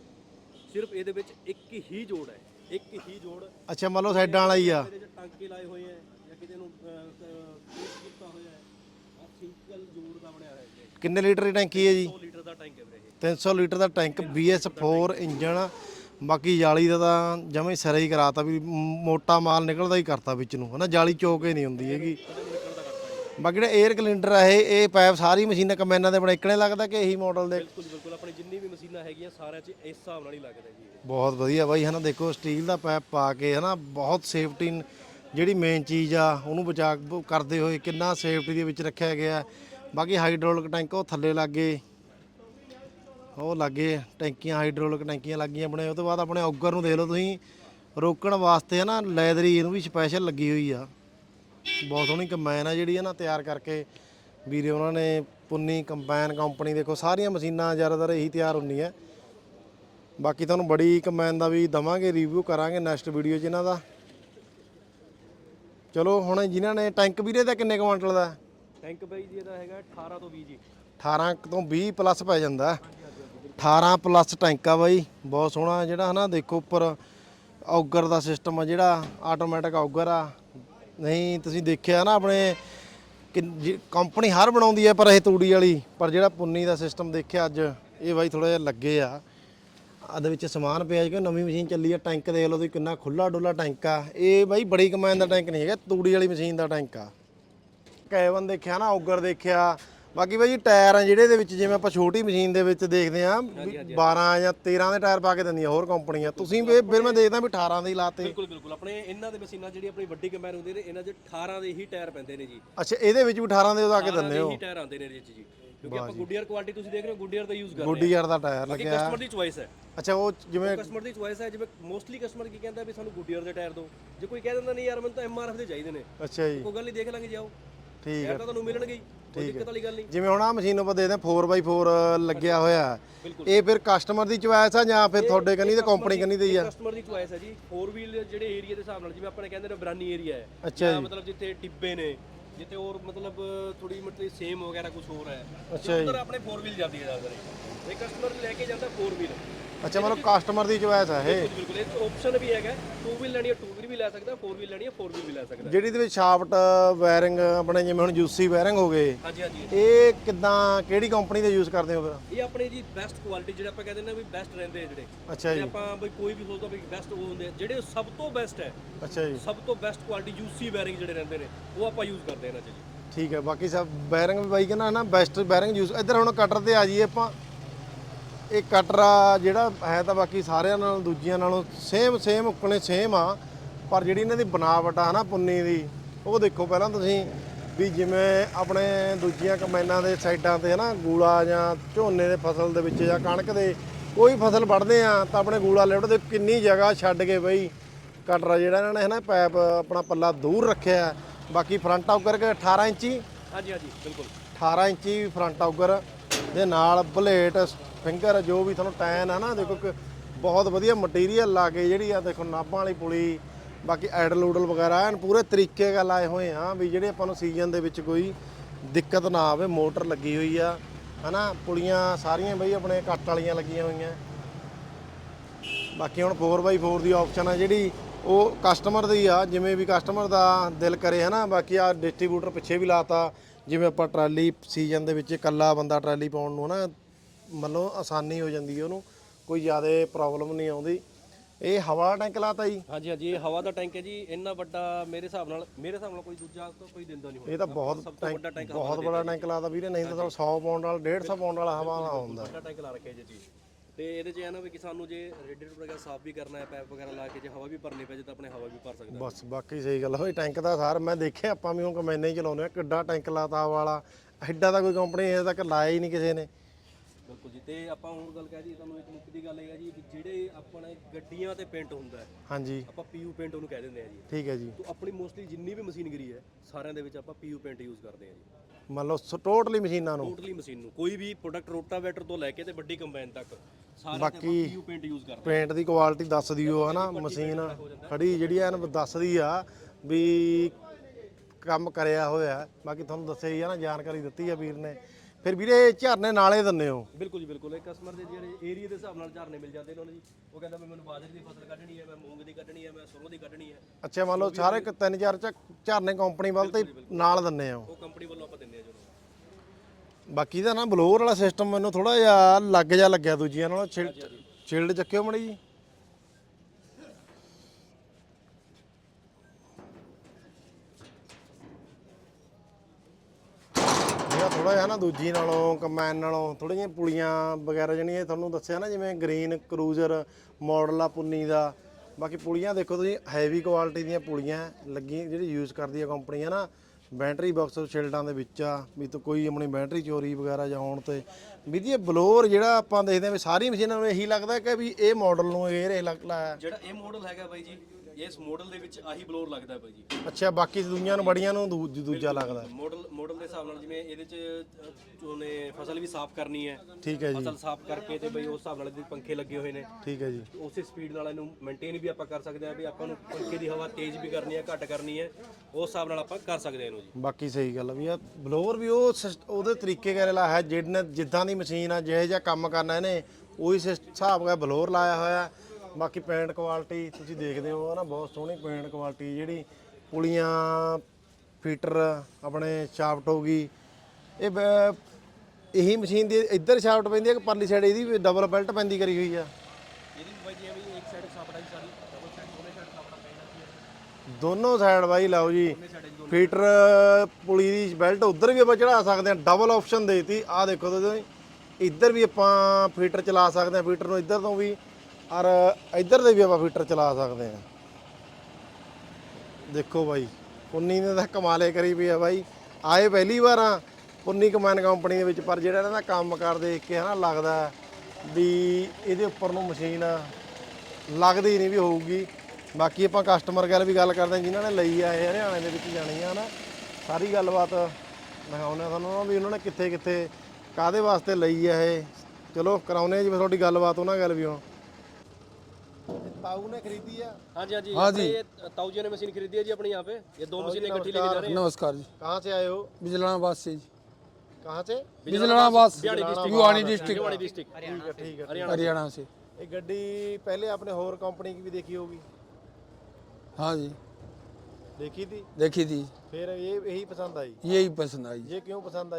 ਸਿਰਫ ਇਹਦੇ ਵਿੱਚ ਇੱਕ ਹੀ ਜੋੜ ਹੈ ਇੱਕ ਹੀ ਜੋੜ। ਅੱਛਾ ਮੰਨ ਲਓ ਸਾਈਡਾਂ ਵਾਲਾ ਹੀ ਆ। ਇਹਦੇ ਵਿੱਚ ਲਾਏ ਹੋਏ ਆ ਜਾਂ ਕਿਤੇ ਨੂੰ ਕਿੰਨੇ ਲੀਟਰ ਦੀ ਟੈਂਕੀ ਹੈ ਜੀ? 100 ਲੀਟਰ ਦਾ ਟੈਂਕ ਹੈ ਵੀਰੇ ਇਹ। 300 ਲੀਟਰ ਦਾ ਟੈਂਕ BS4 ਇੰਜਨ ਬਾਕੀ ਜਾਲੀ ਦਾ ਤਾਂ ਜਮਾਂ ਹੀ ਸਿਰਾ ਹੀ ਕਰਾਤਾ ਵੀ ਮੋਟਾ ਮਾਲ ਨਿਕਲਦਾ ਹੀ ਕਰਤਾ ਵਿੱਚ ਨੂੰ ਹਨਾ? ਜਾਲੀ ਚੋਕੇ ਨਹੀਂ ਹੁੰਦੀ ਹੈਗੀ। ਬਾਕੀ ਜਿਹੜਾ 에ਅਰ ਕਲਿੰਡਰ ਆ ਇਹ ਇਹ ਪਾਈਪ ਸਾਰੀ ਮਸ਼ੀਨਾਂ ਕੰਬਾਈਨਾਂ ਦੇ ਬਣੇ ਇਕਣੇ ਲੱਗਦਾ ਕਿ ਇਹੀ ਮਾਡਲ ਦੇ? ਬਿਲਕੁਲ ਬਿਲਕੁਲ। ਆਪਣੀ ਜਿੰਨੀ ਵੀ ਮਸ਼ੀਨਾਂ ਹੈਗੀਆਂ ਸਾਰਿਆਂ 'ਚ ਇਸ ਹਿਸਾਬ ਨਾਲ ਹੀ ਲੱਗਦਾ ਜੀ ਇਹ। ਬਹੁਤ ਵਧੀਆ ਬਾਈ ਹਨਾ? ਦੇਖੋ ਸਟੀਲ ਦਾ ਪਾਈਪ ਪਾ ਕੇ ਹਨਾ? ਬਹੁਤ ਸੇਫਟੀ ਜਿਹੜੀ ਮੇਨ ਚੀਜ਼ ਆ ਉਹਨੂੰ ਬਚਾ ਕਰਦੇ ਹੋਏ ਕਿੰਨਾ ਸੇਫਟੀ ਦੇ ਵਿੱਚ ਰੱਖਿਆ ਗਿਆ। ਬਾਕੀ ਹਾਈਡ੍ਰੋਲਿਕ ਟੈਂਕ ਉਹ ਥੱਲੇ ਲੱਗੇ। ਉਹ ਲੱਗੇ, ਟੈਂਕੀਆਂ, ਹਾਈਡ੍ਰੋਲਿਕ ਟੈਂਕੀਆਂ ਲੱਗੀਆਂ ਆਪਣੇ। ਉਹ ਤੋਂ ਬਾਅਦ ਆਪਣੇ ਔਗਰ ਨੂੰ ਦੇਖ ਲਓ ਤੁਸੀਂ। ਰੋਕਣ ਵਾਸਤੇ ਹੈ ਨਾ, ਲੈਦਰੀ ਇਹਨੂੰ ਵੀ ਸਪੈਸ਼ਲ ਲੱਗੀ ਹੋਈ ਆ। ਬਹੁਤ ਸੋਹਣੀ ਕੰਬਾਈਨ ਆ ਜਿਹੜੀ ਹੈ ਨਾ, ਤਿਆਰ ਕਰਕੇ। ਵੀਰੇ ਉਹਨਾਂ ਨੇ ਪੁੰਨੀ ਕੰਬਾਈਨ ਕੰਪਨੀ ਦੇਖੋ, ਸਾਰੀਆਂ ਮਸ਼ੀਨਾਂ ਜ਼ਿਆਦਾਤਰ ਇਹੀ ਤਿਆਰ ਹੁੰਦੀਆਂ ਬਾਕੀ ਤੁਹਾਨੂੰ ਬੜੀ ਕੰਬਾਈਨ ਦਾ ਵੀ ਦਵਾਂਗੇ ਰਿਵਿਊ ਕਰਾਂਗੇ ਨੈਕਸਟ ਵੀਡੀਓ 'ਚ ਇਹਨਾਂ ਦਾ। ਚਲੋ, ਹੁਣ ਜਿਨ੍ਹਾਂ ਨੇ, ਟੈਂਕ ਵੀਰੇ ਦਾ ਕਿੰਨੇ ਕੁਆਂਟਲ ਦਾ? ਟੈਂਕ ਬਾਈ ਜੀ ਇਹਦਾ ਹੈਗਾ 18 ਤੋਂ 20 ਜੀ। 18 ਤੋਂ 20 ਪਲੱਸ ਪੈ ਜਾਂਦਾ। 18 ਪਲੱਸ ਟੈਂਕ ਆ ਬਾਈ, ਬਹੁਤ ਸੋਹਣਾ ਜਿਹੜਾ ਹਨਾ, ਦੇਖੋ ਉੱਪਰ ਔਗਰ ਦਾ ਸਿਸਟਮ ਆ ਜਿਹੜਾ ਆਟੋਮੈਟਿਕ ਔਗਰ ਆ। ਨਹੀਂ, ਤੁਸੀਂ ਦੇਖਿਆ ਨਾ ਆਪਣੇ ਕੰਪਨੀ ਹਰ ਬਣਾਉਂਦੀ ਹੈ ਪਰ ਇਹ ਤੂੜੀ ਵਾਲੀ, ਪਰ ਜਿਹੜਾ ਪੁੰਨੀ ਦਾ ਸਿਸਟਮ ਦੇਖਿਆ ਅੱਜ, ਇਹ ਬਾਈ ਥੋੜਾ ਜਿਹਾ ਲੱਗੇ ਆ। ਆਦੇ ਵਿੱਚ ਸਮਾਨ ਪਿਆ ਜਿਹਾ ਨਵੀਂ ਮਸ਼ੀਨ ਚੱਲੀ ਆ ਟੈਂਕ ਦੇਖ ਲਓ ਤੁਸੀਂ ਕਿੰਨਾ ਖੁੱਲਾ ਡੁੱਲਾ ਟੈਂਕ ਆ। ਇਹ ਬਾਈ ਬੜੀ ਕਮਾਨ ਦਾ ਟੈਂਕ ਨਹੀਂ ਹੈਗਾ, ਤੂੜੀ ਵਾਲੀ ਮਸ਼ੀਨ ਦਾ ਟੈਂਕ ਆ। ਕੈਵਨ ਦੇਖਿਆ ਨਾ ਔਗਰ ਦੇਖਿਆ। ਬਾਕੀ ਬਾਈ ਜੀ ਟਾਇਰ ਆ ਜਿਹੜੇ ਦੇ ਵਿੱਚ ਜਿਵੇਂ ਆਪਾਂ ਛੋਟੀ ਮਸ਼ੀਨ ਦੇ ਵਿੱਚ ਦੇਖਦੇ ਆ 12 ਜਾਂ 13 ਦੇ ਟਾਇਰ ਪਾ ਕੇ ਦਿੰਦੀਆਂ ਹੋਰ ਕੰਪਨੀਆਂ। ਤੁਸੀਂ ਵੀ ਫਿਰ ਮੈਂ ਦੇਖਦਾ ਵੀ 18 ਦੇ ਹੀ ਲਾਤੇ। ਬਿਲਕੁਲ ਬਿਲਕੁਲ। ਆਪਣੇ ਇਹਨਾਂ ਦੇ ਮਸ਼ੀਨਾਂ ਜਿਹੜੀ ਆਪਣੀ ਵੱਡੀ ਕੰਬਾਈਨ ਹੁੰਦੀ ਨੇ ਇਹਨਾਂ 'ਚ 18 ਦੇ ਹੀ ਟਾਇਰ ਪੈਂਦੇ ਨੇ ਜੀ। ਅੱਛਾ ਇਹਦੇ ਵਿੱਚ ਵੀ 18 ਦੇ ਉਦਾ ਕੇ 18 ਦਿੰਦੇ ਦੇ ਹੋ ਹੀ ਟਾਇਰ ਆਉਂਦੇ ਨੇ 'ਚ ਜੀ। ਕਿਉਂਕਿ ਆਪਾਂ ਗੁੱਡੀਅਰ ਕੁਆਲਿਟੀ ਤੁਸੀਂ ਦੇਖ ਰਹੇ ਹੋ ਗੁੱਡੀਅਰ ਦਾ ਯੂਜ਼ ਕਰ ਰਹੇ ਗੋਡੀ ਯਾਰ ਦਾ ਟਾਇਰ ਲੱਗਿਆ। ਕਸਟਮਰ ਦੀ ਚੁਆਇਸ ਹੈ। ਅੱਛਾ ਉਹ ਜਿਵੇਂ ਕਸਟਮਰ ਦੀ ਚੁਆਇਸ ਹੈ ਜਿਵੇਂ ਮੋਸਟਲੀ ਕਸਟਮਰ ਕੀ ਕਹਿੰਦਾ ਵੀ ਸਾਨੂੰ ਗੁੱਡੀਅਰ ਦੇ ਟਾਇਰ ਦਿਓ। ਜੇ ਕੋਈ ਕਹਿ ਦਿੰਦਾ ਨਹੀਂ ਯਾਰ ਮੈਨੂੰ ਤਾਂ ਐਮਆਰਐਫ ਦੇ ਚਾਹੀਦੇ ਨੇ। ਅੱਛਾ ਜੀ। ਕੋਈ ਗੱਲ ਨਹੀਂ ਦੇਖ ਲਾਂਗੇ ਜਾਓ ਠੀਕ ਤਾਂ ਤੁਹਾਨੂੰ ਮਿਲਣਗੇ ਹੀ ਕੋਈ ਦਿੱਕਤ ਵਾਲੀ ਗੱਲ ਨਹੀਂ। ਜਿਵੇਂ ਹੁਣ ਆ ਮਸ਼ੀਨ ਆਪਾਂ ਦੇਖਦੇ 4x4 ਲੱਗਿਆ ਹੋਇਆ। ਇਹ ਫਿਰ ਕਸਟਮਰ ਦੀ ਚੁਆਇਸ ਆ ਜਾਂ ਫਿਰ ਤੁਹਾਡੇ ਕੰਨੀ ਤੇ ਕੰਪਨੀ ਕੰਨੀ ਤੇ ਹੀ ਆ ਕਸਟਮਰ ਦੀ ਚੁਆਇਸ ਹੈ ਜੀ। 4 ਵੀਲ ਜਿਹੜੇ ਏਰੀਆ ਦੇ ਹਿਸਾਬ ਨਾਲ ਜਿਵੇਂ ਆਪਾਂ ਨੇ ਕਹਿੰਦੇ ਨੇ ਬਰਾਨੀ ਏਰੀਆ ਹੈ। ਅੱਛਾ ਜਾਂ ਮਤਲਬ ਜਿੱਥੇ ਟਿੱਬੇ ਨੇ ਜਿੱਥੇ ਹੋਰ ਮਤਲਬ ਥੋੜੀ ਮਤਲਬ ਸੇਮ ਵਗੈਰਾ ਕੁਝ ਹੋਰ ਹੈ। ਅੱਛਾ ਜੀ। ਉਧਰ ਆਪਣੇ 4 ਵੀਲ ਜਾਂਦੀ ਹੈ ਜ਼ਿਆਦਾ ਇਹ। ਕਸਟਮਰ ਲੈ ਕੇ ਜਾਂਦਾ 4 ਵੀਲ ਅੱਛਾ ਮਤਲਬ ਕਸਟਮਰ ਦੀ ਚੁਆਇਸ ਆ ਇਹ। ਬਿਲਕੁਲ ਇਹ ਆਪਸ਼ਨ ਵੀ ਹੈਗਾ 2 ਵੀਲ ਲੈਣੀ ਹੈ 2 ਵੀਲ ਵੀ ਲੈ ਸਕਦਾ 4 ਵੀਲ ਲੈਣੀ ਹੈ 4 ਵੀਲ ਵੀ ਲੈ ਸਕਦਾ। ਜਿਹੜੀ ਦੇ ਵਿੱਚ ਸ਼ਾਫਟ ਵਾਇਰਿੰਗ ਆਪਣੇ ਜਿਵੇਂ ਹੁਣ ਯੂਸੀ ਵਾਇਰਿੰਗ ਹੋ ਗਏ ਹਾਂਜੀ ਹਾਂਜੀ ਇਹ ਕਿਦਾਂ ਕਿਹੜੀ ਕੰਪਨੀ ਦੇ ਯੂਜ਼ ਕਰਦੇ ਹੋ ਫਿਰ? ਇਹ ਆਪਣੇ ਜੀ ਬੈਸਟ ਕੁਆਲਿਟੀ ਜਿਹੜੇ ਆਪਾਂ ਕਹਿੰਦੇ ਨੇ ਵੀ ਬੈਸਟ ਰਹਿੰਦੇ ਆ ਜਿਹੜੇ। ਅੱਛਾ ਜੀ। ਆਪਾਂ ਬਈ ਕੋਈ ਵੀ ਸੋਚਦਾ ਵੀ ਬੈਸਟ ਉਹ ਹੁੰਦੇ ਆ ਜਿਹੜੇ ਸਭ ਤੋਂ ਬੈਸਟ ਹੈ ਅੱਛਾ ਜੀ। ਸਭ ਤੋਂ ਬੈਸਟ ਕੁਆਲਿਟੀ ਯੂਸੀ ਬੈਰਿੰਗ ਜਿਹੜੇ ਰਹਿੰਦੇ ਨੇ ਉਹ ਆਪਾਂ ਯੂਜ਼ ਕਰਦੇ ਹਾਂ ਇਹਨਾਂ 'ਚ ਜੀ। ਠੀਕ ਹੈ ਬਾਕੀ ਸਭ ਬੈਰਿੰਗ ਵੀ ਬਾਈ ਕਹਿੰਦਾ ਨਾ ਬੈਸਟ ਬੈਰਿੰਗ ਯੂਜ਼ ਇੱਧਰ ਹੁਣ ਕਟਰ ਤੇ ਆ ਜਾਈਏ ਆਪਾਂ। ਇਹ ਕਟਰ ਜਿਹੜਾ ਹੈ ਤਾਂ ਬਾਕੀ ਸਾਰਿਆਂ ਨਾਲ ਦੂਜੀਆਂ ਨਾਲੋਂ ਸੇਮ ਸੇਮ ਉੱਕਣੇ ਸੇਮ ਆ। ਪਰ ਜਿਹੜੀ ਇਹਨਾਂ ਦੀ ਬਨਾਵਟ ਆ ਨਾ ਪੁੰਨੀ ਦੀ ਉਹ ਦੇਖੋ ਪਹਿਲਾਂ ਤੁਸੀਂ ਵੀ ਜਿਵੇਂ ਆਪਣੇ ਦੂਜੀਆਂ ਕਮੈਨਾਂ ਦੇ ਸਾਈਡਾਂ ਤੇ ਹਨਾ ਗੂਲਾ ਜਾਂ ਝੋਨੇ ਦੇ ਫਸਲ ਦੇ ਵਿੱਚ ਜਾਂ ਕਣਕ ਦੇ ਕੋਈ ਫਸਲ ਵੱਢਦੇ ਆ ਤਾਂ ਆਪਣੇ ਗੂਲਾ ਲਿਵੜਦੇ ਕਿੰਨੀ ਜਗ੍ਹਾ ਛੱਡ ਕੇ ਬਈ ਕਟਰ ਜਿਹੜਾ ਇਹਨਾਂ ਨੇ ਹਨਾ ਪਾਈਪ ਆਪਣਾ ਪੱਲਾ ਦੂਰ ਰੱਖਿਆ ਬਾਕੀ ਫਰੰਟ ਆਊਗਰ ਕੇ 18 ਇੰਚੀ? ਹਾਂਜੀ ਹਾਂਜੀ ਬਿਲਕੁਲ। 18 ਇੰਚੀ ਫਰੰਟ ਆਊਗਰ ਦੇ ਨਾਲ ਬਲੇਟ ਫਿੰਗਰ, ਜੋ ਵੀ ਤੁਹਾਨੂੰ ਟੈਨ ਆ ਨਾ, ਦੇਖੋ ਇੱਕ ਬਹੁਤ ਵਧੀਆ ਮਟੀਰੀਅਲ ਲਾ ਕੇ ਜਿਹੜੀ ਆ, ਦੇਖੋ ਨਾਭਾਂ ਵਾਲੀ ਪੁਲੀ, ਬਾਕੀ ਐਡਲ ਊਡਲ ਵਗੈਰਾ, ਐਨ ਪੂਰੇ ਤਰੀਕੇ ਨਾਲ ਲਾਏ ਹੋਏ ਆ ਵੀ ਜਿਹੜੇ ਆਪਾਂ ਨੂੰ ਸੀਜ਼ਨ ਦੇ ਵਿੱਚ ਕੋਈ ਦਿੱਕਤ ਨਾ ਆਵੇ, ਮੋਟਰ ਲੱਗੀ ਹੋਈ ਆ, ਹਨਾ, ਪੁਲੀਆਂ ਸਾਰੀਆਂ ਬਈ ਆਪਣੇ ਕੱਟ ਵਾਲੀਆਂ ਲੱਗੀਆਂ ਹੋਈਆਂ। ਬਾਕੀ ਹੁਣ 4x4 ਦੀ ਆਪਸ਼ਨ ਆ ਜਿਹੜੀ ਉਹ ਕਸਟਮਰ ਦੀ ਆ, ਜਿਵੇਂ ਵੀ ਕਸਟਮਰ ਦਾ ਦਿਲ ਕਰੇ, ਹਨਾ, ਬਾਕੀ ਆ ਡਿਸਟ੍ਰੀਬਿਊਟਰ ਪਿੱਛੇ ਵੀ ਲਾਤਾ, ਜਿਵੇਂ ਆਪਾਂ ਟਰਾਲੀ ਸੀਜ਼ਨ ਦੇ ਵਿੱਚ ਇਕੱਲਾ ਬੰਦਾ ਟਰਾਲੀ ਪਾਉਣ ਨੂੰ ਨਾ ਮਤਲਬ ਆਸਾਨੀ ਹੋ ਜਾਂਦੀ ਹੈ ਉਹਨੂੰ ਕੋਈ ਜ਼ਿਆਦਾ ਪ੍ਰੋਬਲਮ ਨਹੀਂ ਆਉਂਦੀ। ਇਹ ਹਵਾ ਟੈਂਕ ਲਾਤਾ ਜੀ। ਹਾਂਜੀ ਹਾਂਜੀ ਇਹ ਹਵਾ ਦਾ ਟੈਂਕ ਹੈ ਜੀ। ਇੰਨਾ ਵੱਡਾ ਮੇਰੇ ਹਿਸਾਬ ਨਾਲ ਮੇਰੇ ਹਿਸਾਬ ਨਾਲ ਕੋਈ ਦੂਜਾ ਤਾਂ ਕੋਈ ਦਿੰਦਾ ਨਹੀਂ ਇਹ ਤਾਂ ਬਹੁਤ ਟੈਂਕ ਬਹੁਤ ਬੜਾ ਟੈਂਕ ਲਾਤਾ ਵੀਰੇ ਨਹੀਂ ਤਾਂ 100 ਪਾਉਂਡ ਵਾਲਾ 150 ਪਾਉਂਡ ਵਾਲਾ ਹਵਾ ਵਾਲਾ ਹੁੰਦਾ ਵੱਡਾ ਟੈਂਕ ਲਾ ਰੱਖਿਆ ਜੀ ਤੇ ਇਹਦੇ ਚ ਇਹ ਨਾ ਵੀ ਕਿ ਸਾਨੂੰ ਜੇ ਰੇਡੀਏਟਰ ਵਗੈਰਾ ਸਾਫ਼ ਵੀ ਕਰਨਾ ਹੈ ਪੈਪ ਵਗੈਰਾ ਲਾ ਕੇ ਜੇ ਹਵਾ ਵੀ ਭਰਨੀ ਪੈ ਜੇ ਤਾਂ ਆਪਣੇ ਹਵਾ ਵੀ ਭਰ ਸਕਦਾ ਬਸ ਬਾਕੀ ਸਹੀ ਗੱਲ ਹੋਈ ਟੈਂਕ ਦਾ ਸਾਰ ਮੈਂ ਦੇਖਿਆ ਆਪਾਂ ਵੀ ਹੁਣ ਕਮੈਨੇ ਹੀ ਚਲਾਉਂਦੇ ਆ ਕਿੱਡਾ ਟੈਂਕ ਲਾਤਾ ਵਾਲਾ। ਐਡਾ ਤਾਂ ਕੋਈ ਕੰਪਨੀ ਅਜੇ ਤੱਕ ਲਾਇਆ ਹੀ ਨਹੀਂ ਕਿਸੇ ਨੇ। ਬਿਲਕੁਲ ਜੀ। ਤੇ ਆਪਾਂ ਹੁਣ ਗੱਲ ਕਹਿ ਦਈਏ ਤੁਹਾਨੂੰ ਇੱਕ ਮੁੱਖ ਦੀ ਗੱਲ ਇਹ ਹੈ ਜੀ ਵੀ ਜਿਹੜੇ ਆਪਣੇ ਗੱਡੀਆਂ ਤੇ ਪੇਂਟ ਹੁੰਦਾ ਹੈ ਹਾਂਜੀ। ਆਪਾਂ ਪੀਯੂ ਪੇਂਟ ਉਹਨੂੰ ਕਹਿ ਦਿੰਦੇ ਆ ਜੀ। ਠੀਕ ਹੈ ਜੀ। ਤੋਂ ਆਪਣੀ ਮੋਸਟਲੀ ਜਿੰਨੀ ਵੀ ਮਸ਼ੀਨਰੀ ਹੈ ਸਾਰਿਆਂ ਦੇ ਵਿੱਚ ਆਪਾਂ ਪੀਯੂ ਪੇਂਟ ਯੂਜ਼ ਕਰਦੇ ਆ ਜੀ। ਮੰਨ ਲਓ ਟੋਟਲੀ ਮਸ਼ੀਨਾਂ ਨੂੰ। ਟੋਟਲੀ ਮਸ਼ੀਨ ਨੂੰ। ਕੋਈ ਵੀ ਪ੍ਰੋਡਕਟ ਰੋਟਾਵੇਟਰ ਤੋਂ ਲੈ ਕੇ ਤੇ ਵੱਡੀ ਕੰਬਾਈਨ ਤੱਕ ਸਾਰਿਆਂ ਤੇ ਬਾਕੀ- ਪੀਯੂ ਪੇਂਟ ਯੂਜ਼ ਕਰਦੇ ਪੇਂਟ ਦੀ ਕੁਆਲਿਟੀ ਦੱਸਦੀ ਉਹ ਹਨਾ ਮਸ਼ੀਨ ਖੜੀ ਜਿਹੜੀ ਐਨ ਦੱਸਦੀ ਆ ਵੀ ਕੰਮ ਕਰਿਆ ਹੋਇਆ। ਬਾਕੀ ਤੁਹਾਨੂੰ ਦੱਸਿਆ ਹੀ ਆ ਨਾ ਜਾਣਕਾਰੀ ਦਿੱਤੀ ਆ ਵੀਰ ਨੇ। ਫਿਰ ਵੀਰੇ ਝਰਨੇ ਨਾਲੇ ਦਿੰਦੇ ਹੋ। ਬਿਲਕੁਲ ਜੀ ਬਿਲਕੁਲ। ਇਹ ਕਸਟਮਰ ਦੇ ਜਿਹੜੇ ਏਰੀਆ ਦੇ ਹਿਸਾਬ ਨਾਲ ਝਰਨੇ ਮਿਲ ਜਾਂਦੇ ਨੇ ਉਹਨਾਂ ਜੀ ਉਹ ਕਹਿੰਦਾ ਵੀ ਮੈਨੂੰ ਬਾਜਰੇ ਦੀ ਫਸਲ ਕੱਢਣੀ ਹੈ ਮੈਂ ਮੂੰਗ ਦੀ ਕੱਢਣੀ ਹੈ ਮੈਂ ਸਰੋਂ ਦੀ ਕੱਢਣੀ ਹੈ। ਅੱਛਾ ਮੰਨ ਲਓ ਸਾਰੇ ਇੱਕ ਤਿੰਨ ਚਾਰ ਝਰਨੇ ਕੰਪਨੀ ਵੱਲ ਤੇ ਨਾਲ ਦਿੰਦੇ ਹੋ। ਉਹ ਕੰਪਨੀ ਵੱਲੋਂ ਆਪਾਂ ਦਿੰਦੇ ਆ ਜੀ ਉਹਨਾਂ ਨੂੰ ਬਾਕੀ ਦਾ ਨਾ ਬਲੋਰ ਵਾਲਾ ਸਿਸਟਮ ਮੈਨੂੰ ਥੋੜਾ ਜਿਹਾ ਲੱਗ ਜਾ ਲੱਗਿਆ ਦੂਜੀਆਂ ਨਾਲੋਂ। ਛਿਲਡ ਚੱਕਿਓ ਮੜੀ ਜੀ। ਥੋੜਾ ਜਿਹਾ ਨਾ ਦੂਜੀ ਨਾਲੋਂ, ਕੰਬਾਈਨ ਨਾਲੋਂ ਥੋੜ੍ਹੀਆਂ ਜਿਹੀਆਂ ਪੁਲੀਆਂ ਵਗੈਰਾ ਜਿਹੜੀਆਂ ਤੁਹਾਨੂੰ ਦੱਸਿਆ ਨਾ, ਜਿਵੇਂ ਗ੍ਰੀਨ ਕਰੂਜ਼ਰ, ਮਾਡਲ ਆ ਪੁੰਨੀ ਦਾ। ਬਾਕੀ ਪੁਲੀਆਂ ਦੇਖੋ ਤੁਸੀਂ ਹੈਵੀ ਕੁਆਲਿਟੀ ਦੀਆਂ ਪੁਲੀਆਂ ਲੱਗੀਆਂ, ਜਿਹੜੀ ਯੂਜ਼ ਕਰਦੀ ਆ ਕੰਪਨੀ ਹੈ ਨਾ ਬੈਟਰੀ ਬਾਕਸ ਸ਼ਿਲਡਾਂ ਦੇ ਵਿੱਚ ਆ, ਵੀ ਤਾਂ ਕੋਈ ਆਪਣੀ ਬੈਟਰੀ ਚੋਰੀ ਵਗੈਰਾ ਜਾਂ ਹੋਣ ਤੇ। ਵੀ ਜੀ ਇਹ ਬਲੋਰ ਜਿਹੜਾ ਆਪਾਂ ਦੇਖਦੇ ਹਾਂ ਵੀ ਸਾਰੀ ਮਸ਼ੀਨਾਂ ਨੂੰ ਇਹੀ ਲੱਗਦਾ ਕਿ ਵੀ ਇਹ ਮਾਡਲ ਨੂੰ ਇਹ ਰੇ ਲੱਗ ਲਾਇਆ ਜਿਹੜਾ ਇਹ ਮਾਡਲ ਹੈਗਾ ਬਾਈ ਜੀ ਇਸ ਮਾਡਲ ਦੇ ਵਿੱਚ ਆਹੀ ਬਲੋਰ ਲੱਗਦਾ ਬਾਈ ਜੀ। ਅੱਛਾ ਬਾਕੀ ਦੁਨੀਆਂ ਨੂੰ ਬੜੀਆਂ ਨੂੰ ਦੂ- ਦੂਜਾ ਲੱਗਦਾ। ਮਾਡਲ ਮਾਡਲ ਦੇ ਹਿਸਾਬ ਨਾਲ ਜਿਵੇਂ ਇਹਦੇ ਚ ਉਹਨੇ ਫਸਲ ਵੀ ਸਾਫ਼ ਕਰਨੀ ਹੈ। ਠੀਕ ਹੈ ਜੀ। ਫਸਲ ਸਾਫ਼ ਕਰਕੇ ਤੇ ਬਈ ਉਸ ਹਿਸਾਬ ਨਾਲ ਇਹਦੇ ਪੰਖੇ ਲੱਗੇ ਹੋਏ ਨੇ। ਠੀਕ ਹੈ ਜੀ। ਉਸੇ ਸਪੀਡ ਨਾਲ ਇਹਨੂੰ ਮੇਨਟੇਨ ਵੀ ਆਪਾਂ ਕਰ ਸਕਦੇ ਹਾਂ ਵੀ ਆਪਾਂ ਨੂੰ ਪੰਖੇ ਦੀ ਹਵਾ ਤੇਜ਼ ਵੀ ਕਰਨੀ ਹੈ ਘੱਟ ਕਰਨੀ ਹੈ। ਉਸ ਹਿਸਾਬ ਨਾਲ ਆਪਾਂ ਕਰ ਸਕਦੇ ਹਾਂ ਇਹਨੂੰ ਜੀ। ਬਾਕੀ ਸਹੀ ਗੱਲ ਆ ਵੀ ਆ ਬਲੋਰ ਵੀ ਉਹ ਸਿਸ- ਉਹਦੇ ਤਰੀਕੇ ਕਰੇ ਹੈ ਜਿਹਨੇ ਜਿੱਦਾਂ ਦੀ ਮਸ਼ੀਨ ਆ ਜਿਹੇ ਜਿਹਾ ਕੰਮ ਕਰਨਾ ਇਹਨੇ ਉਹੀ ਸਿਸ- ਹਿਸਾਬ ਦਾ ਬਲੋਰ ਲਾਇਆ ਹੋਇਆ। ਬਾਕੀ ਪੇਂਟ ਕੁਆਲਿਟੀ ਤੁਸੀਂ ਦੇਖਦੇ ਹੋ ਨਾ ਬਹੁਤ ਸੋਹਣੀ ਪੇਂਟ ਕੁਆਲਿਟੀ ਜਿਹੜੀ ਪੁਲੀਆਂ ਫੀਟਰ ਆਪਣੇ ਸ਼ਾਫਟ ਹੋ ਗਈ। ਇਹ ਬ- ਇਹੀ ਮਸ਼ੀਨ ਦੀ ਇੱਧਰ ਸ਼ਾਫਟ ਪੈਂਦੀ ਹੈ ਕਿ ਪਰਲੀ ਸਾਈਡ ਇਹਦੀ ਡਬਲ ਬੈਲਟ ਪੈਂਦੀ ਕਰੀ ਹੋਈ ਆ। ਇਹਦੀ ਵੀ ਬਾਈ ਜੀ ਐਵੇਂ ਇੱਕ ਸਾਈਡ ਸਾਪੜਾ ਜੀ ਸਾਰੀ ਡਬਲ ਸਾਈਡ ਦੋਨੇ ਸਾਈਡ ਸਾਪੜਾ ਪੈਣਾ ਸੀ ਦੋਨੋਂ ਸਾਈਡ ਬਾਈ ਲਾਓ ਜੀ। ਫੀਟਰ ਪੁਲੀ ਦੀ ਬੈਲਟ ਉਧਰ ਵੀ ਆਪਾਂ ਚੜਾ ਸਕਦੇ ਹਾਂ ਡਬਲ ਆਪਸ਼ਨ ਦੇਤੀ। ਆਹ ਦੇਖੋ ਤੁਸੀਂ ਇੱਧਰ ਵੀ ਆਪਾਂ ਫੀਟਰ ਚਲਾ ਸਕਦੇ ਹਾਂ ਫੀਟਰ ਨੂੰ ਇੱਧਰ ਤੋਂ ਵੀ। ਔਰ ਇੱਧਰ ਦੇ ਵੀ ਆਪਾਂ ਫੀਟਰ ਚਲਾ ਸਕਦੇ ਹਾਂ। ਦੇਖੋ ਬਾਈ, ਪੁੰਨੀ ਨੇ ਤਾਂ ਕਮਾਲੇ ਕਰੀ ਵੀ ਆ ਬਾਈ। ਆਏ ਪਹਿਲੀ ਵਾਰ ਆ, ਪੁੰਨੀ ਕਮੈਨ ਕੰਪਨੀ ਦੇ ਵਿੱਚ, ਪਰ ਜਿਹੜਾ ਇਹਨਾਂ ਦਾ ਕੰਮ ਕਰ ਦੇਖ ਕੇ ਹਨਾ ਲੱਗਦਾ ਵੀ ਇਹਦੇ ਉੱਪਰ ਨੂੰ ਮਸ਼ੀਨ ਲੱਗਦੀ ਨਹੀਂ ਵੀ ਹੋਊਗੀ। ਬਾਕੀ ਆਪਾਂ ਕਸਟਮਰ ਗੱਲ ਵੀ ਗੱਲ ਕਰਦੇ ਹਾਂ, ਜਿਨ੍ਹਾਂ ਨੇ ਲਈ ਆ, ਇਹ ਹਰਿਆਣੇ ਦੇ ਵਿੱਚ ਜਾਣੀ ਆ ਨਾ ਸਾਰੀ ਗੱਲਬਾਤ ਦਿਖਾਉਂਦੇ ਆ ਤੁਹਾਨੂੰ ਵੀ ਉਹਨਾਂ ਨੇ ਕਿੱਥੇ ਕਿੱਥੇ ਕਾਦੇ ਵਾਸਤੇ ਲਈ ਆ ਇਹ। ਚਲੋ ਕਰਾਉਂਦੇ ਆ ਜੀ ਮੈਂ ਤੁਹਾਡੀ ਗੱਲਬਾਤ, ਉਹਨਾਂ ਗੱਲ ਵੀ ਹੁਣ। खरीदी हाँ ये ने मशीन खरीदी होगी। हाँ जी। देखी थी? देखी थी। फिर ये पसंद ये क्यों पसंद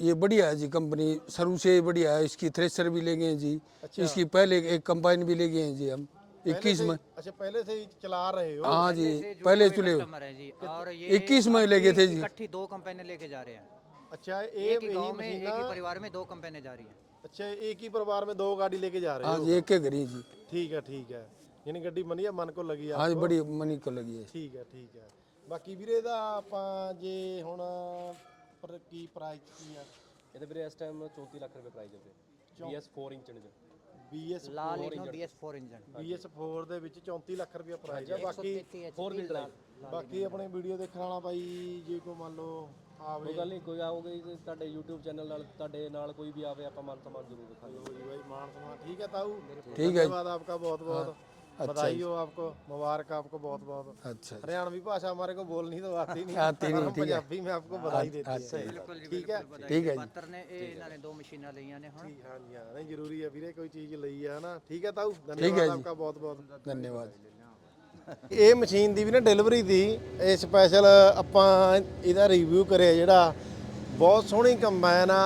ये बढ़िया है जी कंपनी। सरू से बढ़िया है। इसकी थ्रेसर भी ले गए जी। अच्छा। इसकी पहले एक कंबाइन भी ले गए जी हम। इक्कीस मई अच्छा पहले से ही चला रहे हो हाँ जी पहले चूल्हे कस्टमर है जी और ये इक्कीस मई ले गए थे जी इकट्ठी दो कंपनी लेके जा रहे हैं अच्छा एक ही गांव में एक ही परिवार में दो कंपनी जा रही है अच्छा एक ही परिवार में दो गाड़ी लेके जा रहे हाँ हो जी एक एक करी जी ठीक है ठीक है ਯਾਨੀ ਗੱਡੀ ਵਧੀਆ ਮਨ ਕੋ ਲੱਗੀ ਆ हाँ जी बड़ी मनी को लगी है ਠੀਕ ਹੈ ਠੀਕ ਹੈ ਬਾਕੀ ਵੀਰੇ ਦਾ ਆਪਾਂ ਜੇ ਹੁਣ ਪਰ ਕੀ ਪ੍ਰਾਈਸ ਕੀ ਆ ਇਹਦੇ ਵੀਰੇ ਇਸ ਟਾਈਮ 34 ਲੱਖ ਰੁਪਏ ਪ੍ਰਾਈਸ ਹੈ ਵੀਰੇ BS 4 ਇੰਚ ਨੇ ਜੀ BS4 ਲਾਲ ਇਨੋ BS4 ਇੰਜਨ BS4 ਦੇ ਵਿੱਚ 34 ਲੱਖ ਰੁਪਏ ਪ੍ਰਾਈਸ ਹੈ ਬਾਕੀ 133 4 ਡਰਾਈਵ ਬਾਕੀ ਆਪਣੇ ਵੀਡੀਓ ਦੇਖਣ ਵਾਲਾ ਬਾਈ ਜੇ ਕੋ ਮੰਨ ਲਓ ਆਵੇ। ਕੋਈ ਗੱਲ ਨਹੀਂ ਕੋਈ ਆਓਗੇ ਤੇ ਤੁਹਾਡੇ YouTube ਚੈਨਲ ਨਾਲ ਤੁਹਾਡੇ ਨਾਲ ਕੋਈ ਵੀ ਆਵੇ ਆਪਾਂ ਮਾਨ ਸਨਮਾਨ ਜ਼ਰੂਰ ਦਿਖਾਂਗੇ। ਬਾਈ ਮਾਨ ਸਨਮਾਨ ਠੀਕ ਹੈ ਤਾਊ। ਠੀਕ ਹੈ ਧੰਨਵਾਦ ਆਪਕਾ ਬਹੁਤ ਬਹੁਤ बधाई हो आपको मुबारक आपको बहुत बहुत अच्छा हरियाणवी भाषा हमारे को बोलनी तो आती नहीं आती नहीं, पर हम ठीक है। पंजाबी में आपको बधाई देते हैं ठीक है ठीक है जी ਪੱਤਰ ਨੇ ਇਹ ਇਹਨਾਂ ਨੇ ਦੋ ਮਸ਼ੀਨਾਂ ਲਈਆਂ ਨੇ ਹੁਣ जी हाँ जी हाँ नहीं जरूरी है वीरे कोई चीज लई है ना ठीक है ताऊ है धन्यवाद जी। आपका बहुत बहुत धन्यवाद ਇਹ ਮਸ਼ੀਨ ਦੀ ਵੀ ਨਾ ਡਿਲੀਵਰੀ ਦੀ ਇਹ ਸਪੈਸ਼ਲ ਆਪਾਂ ਇਹਦਾ ਰਿਵਿਊ ਕਰਿਆ ਜਿਹੜਾ ਬਹੁਤ ਸੋਹਣੀ ਕੰਬਾਈਨ ਆ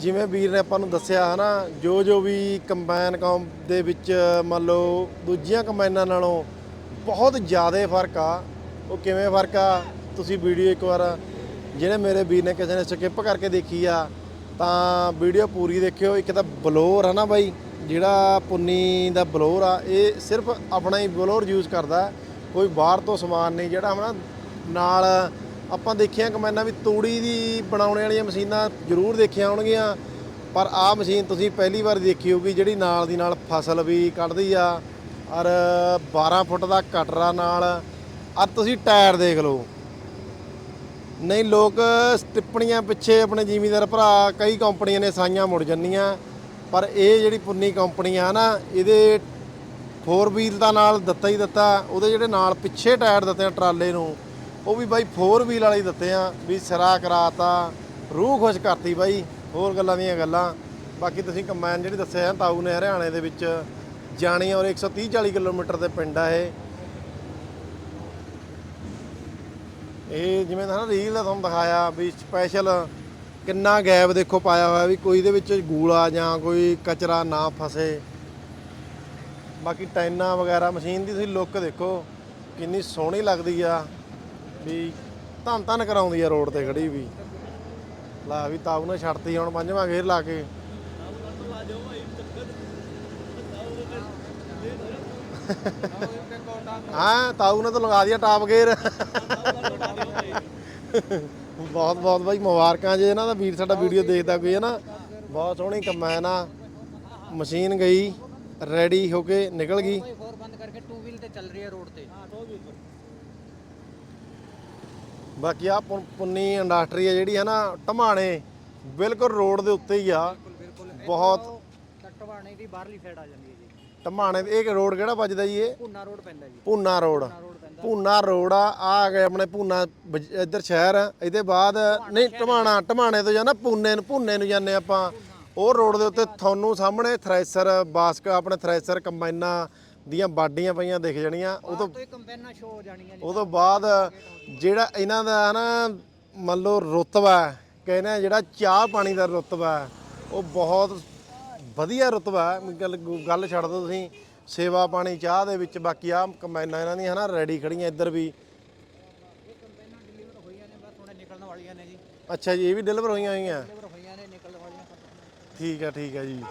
ਜਿਵੇਂ ਵੀਰ ਨੇ ਆਪਾਂ ਨੂੰ ਦੱਸਿਆ ਹਨਾ, ਜੋ ਜੋ ਵੀ ਕੰਬਾਈਨ ਕੌਮ ਦੇ ਵਿੱਚ ਮੰਨ ਲਓ ਦੂਜੀਆਂ ਕੰਬਾਈਨਾਂ ਨਾਲੋਂ ਬਹੁਤ ਜ਼ਿਆਦਾ ਫ਼ਰਕ ਆ, ਉਹ ਕਿਵੇਂ ਫ਼ਰਕ ਆ, ਤੁਸੀਂ ਵੀਡੀਓ ਇੱਕ ਵਾਰ ਜਿਹੜੇ ਮੇਰੇ ਵੀਰ ਨੇ ਕਿਸੇ ਨੇ ਸਕਿਪ ਕਰਕੇ ਦੇਖੀ ਆ, ਤਾਂ ਵੀਡੀਓ ਪੂਰੀ ਦੇਖਿਓ, ਇੱਕ ਤਾਂ ਬਲੋਰ ਆ ਨਾ ਬਾਈ, ਜਿਹੜਾ ਪੁੰਨੀ ਦਾ ਬਲੋਰ ਆ, ਇਹ ਸਿਰਫ ਆਪਣਾ ਹੀ ਬਲੋਰ ਯੂਜ਼ ਕਰਦਾ, ਕੋਈ ਬਾਹਰ ਤੋਂ ਸਮਾਨ ਨਹੀਂ, ਜਿਹੜਾ ਹਨਾ ਨਾਲ ਆਪਾਂ ਦੇਖਿਆ ਕੰਬਾਈਨਾਂ ਵੀ ਤੂੜੀ ਦੀ ਬਣਾਉਣ ਵਾਲੀਆਂ ਮਸ਼ੀਨਾਂ ਜ਼ਰੂਰ ਦੇਖੀਆਂ ਹੋਣਗੀਆਂ, ਪਰ ਆਹ ਮਸ਼ੀਨ ਤੁਸੀਂ ਪਹਿਲੀ ਵਾਰ ਦੇਖੀ ਹੋਊਗੀ ਜਿਹੜੀ ਨਾਲ ਦੀ ਨਾਲ ਫਸਲ ਵੀ ਕੱਢਦੀ ਆ, ਔਰ 12 ਫੁੱਟ ਦਾ ਕਟਰਾ ਨਾਲ, ਔਰ ਤੁਸੀਂ ਟਾਇਰ ਦੇਖ ਲਓ। ਨਹੀਂ, ਲੋਕ ਟਿੱਪਣੀਆਂ ਪਿੱਛੇ ਆਪਣੇ ਜ਼ਿਮੀਂਦਾਰ ਭਰਾ, ਕਈ ਕੰਪਨੀਆਂ ਨੇ ਸਾਈਆਂ ਮੁੜ ਜੰਨੀਆਂ ਪਰ ਇਹ ਜਿਹੜੀ ਪੁੰਨੀ ਕੰਪਨੀ ਆ ਨਾ, ਇਹਦੇ ਫੋਰ ਵੀਲ ਦਾ ਨਾਲ ਦਿੱਤਾ ਹੀ ਦਿੱਤਾ, ਉਹਦੇ ਜਿਹੜੇ ਨਾਲ ਪਿੱਛੇ ਟਾਇਰ ਦਿੱਤੇ ਟਰਾਲੇ ਨੂੰ ਉਹ ਵੀ ਬਾਈ 4 ਵੀਲ ਵਾਲੇ ਦਿੱਤੇ ਆ, ਵੀ ਸਿਰਾ ਕਰਾਤਾ, ਰੂਹ ਖੁਸ਼ ਕਰਤੀ ਬਾਈ, ਹੋਰ ਗੱਲਾਂ ਦੀਆਂ ਗੱਲਾਂ। ਬਾਕੀ ਤੁਸੀਂ ਕੰਬਾਈਨ ਜਿਹੜੀ ਦੱਸਿਆ ਤਾਊ ਨੇ ਹਰਿਆਣੇ ਦੇ ਵਿੱਚ ਜਾਣੀ ਔਰ 130 40 ਕਿਲੋਮੀਟਰ ਦੇ ਪਿੰਡ ਆ ਇਹ। ਇਹ ਜਿਵੇਂ ਨਾ ਰੀਲ ਦਾ ਤੁਹਾਨੂੰ ਦਿਖਾਇਆ ਵੀ ਸਪੈਸ਼ਲ ਕਿੰਨਾ ਗੈਪ ਦੇਖੋ ਪਾਇਆ ਹੋਇਆ ਵੀ ਕੋਈ ਇਹਦੇ ਵਿੱਚ ਗੂਲਾ ਜਾਂ ਕੋਈ ਕਚਰਾ ਨਾ ਫਸੇ। ਬਾਕੀ ਟਾਈਨਾਂ ਵਗੈਰਾ, ਮਸ਼ੀਨ ਦੀ ਤੁਸੀਂ ਲੁੱਕ ਦੇਖੋ, ਕਿੰਨੀ ਸੋਹਣੀ ਲੱਗਦੀ ਆ। ਵੀ ਧੰਨ ਧੰਨ ਕਰਾਉਂਦੀ ਆ ਰੋਡ ਤੇ ਖੜੀ ਵੀ। ਲਾ ਵੀ ਤਾਬ ਨੇ ਛੱਡਤੀ ਹੁਣ ਪੰਜਵਾਂ ਗੇਰ ਲਾ ਕੇ। ਹਾਂ ਤਾਊ ਨੇ ਤਾਂ ਲਗਾ ਦਿਆ ਟਾਪ ਗੇਰ ਬਹੁਤ ਬਹੁਤ ਬਾਈ ਮੁਬਾਰਕਾਂ ਜੇ ਇਹਨਾਂ ਦਾ ਵੀਰ ਸਾਡਾ ਵੀਡੀਓ ਦੇਖਦਾ ਕੋਈ ਹੈ ਨਾ। ਬਹੁਤ ਸੋਹਣੀ ਕਮਾਇ ਨਾ। ਮਸ਼ੀਨ ਗਈ ਰੈਡੀ ਹੋ ਕੇ ਨਿਕਲ ਗਈ। 4 ਬੰਦ ਕਰਕੇ 2 ਵੀਲ ਤੇ ਚੱਲ ਰਹੀ ਹੈ ਰੋਡ ਤੇ। ਹਾਂ 2 ਵੀਲ ਬਾਕੀ ਆ ਪੁੰਨੀ ਇੰਡਸਟਰੀ ਆ ਜਿਹੜੀ ਹੈ ਨਾ ਟਮਾਣੇ ਬਿਲਕੁਲ ਰੋਡ ਦੇ ਉੱਤੇ ਹੀ ਆ। ਬਹੁਤ ਟੱਟਵਾਣੇ ਦੀ ਬਾਹਰਲੀ ਸਾਈਡ ਆ ਜਾਂਦੀ ਹੈ ਜੀ। ਟਮਾਣੇ ਇਹ ਰੋਡ ਕਿਹੜਾ ਵੱਜਦਾ ਜੀ ਇਹ? ਭੁੰਨਾ ਰੋਡ ਪੈਂਦਾ ਜੀ। ਪੂਨਾ ਰੋਡ। ਪੂਨਾ ਰੋਡ ਆ ਆ ਗਏ ਆਪਣੇ ਪੂਨਾ ਬਜ- ਇੱਧਰ ਸ਼ਹਿਰ। ਆ ਇਹਦੇ ਬਾਅਦ ਨਹੀਂ ਟਮਾਣਾ ਟਮਾਣੇ ਤੋਂ ਜਾਣਾ ਪੂਨੇ ਨੂੰ ਪੂਨੇ ਨੂੰ ਜਾਂਦੇ ਆਪਾਂ। ਉਹ ਰੋਡ ਦੇ ਉੱਤੇ ਤੁਹਾਨੂੰ ਸਾਹਮਣੇ ਥ੍ਰੈਸ਼ਰ ਬਾਸਕ ਆਪਣੇ ਥ੍ਰੈਸ਼ਰ ਕੰਬਾਈਨਾਂ ਦੀਆਂ ਬਾਡੀਆਂ ਪਈਆਂ ਦਿਖ ਜਾਣੀਆਂ। ਉਹ ਤੋਂ ਇਹ ਕੰਪੈਨਾ ਸ਼ੋ ਹੋ ਜਾਣੀਆਂ ਉਹ ਤੋਂ ਬਾਅਦ ਜਿਹੜਾ ਇਹਨਾਂ ਦਾ ਨਾ ਮੰਨ ਲਓ ਰੁਤਬਾ ਹੈ, ਕਹਿੰਦੇ ਜਿਹੜਾ ਚਾਹ ਪਾਣੀ ਦਾ ਰੁਤਬਾ ਹੈ, ਉਹ ਬਹੁਤ ਵਧੀਆ ਰੁਤਬਾ ਹੈ। ਗੱਲ ਗੱਲ ਛੱਡ ਦਿਓ ਤੁਸੀਂ। ਸੇਵਾ ਪਾਣੀ ਚਾਹ ਦੇ ਵਿੱਚ ਬਾਕੀ ਆ ਕੰਬਾਈਨਾਂ ਇਹਨਾਂ ਦੀਆਂ ਹਨਾ ਰੈਡੀ ਖੜੀਆਂ ਇੱਧਰ ਵੀ। ਨੇ ਨੇ ਅੱਛਾ ਜੀ ਇਹ ਵੀ ਡਿਲੀਵਰ ਹੋਈਆਂ ਹੋਈਆਂ। ਨੇ ਠੀਕ ਹੈ ਠੀਕ ਹੈ ਜੀ।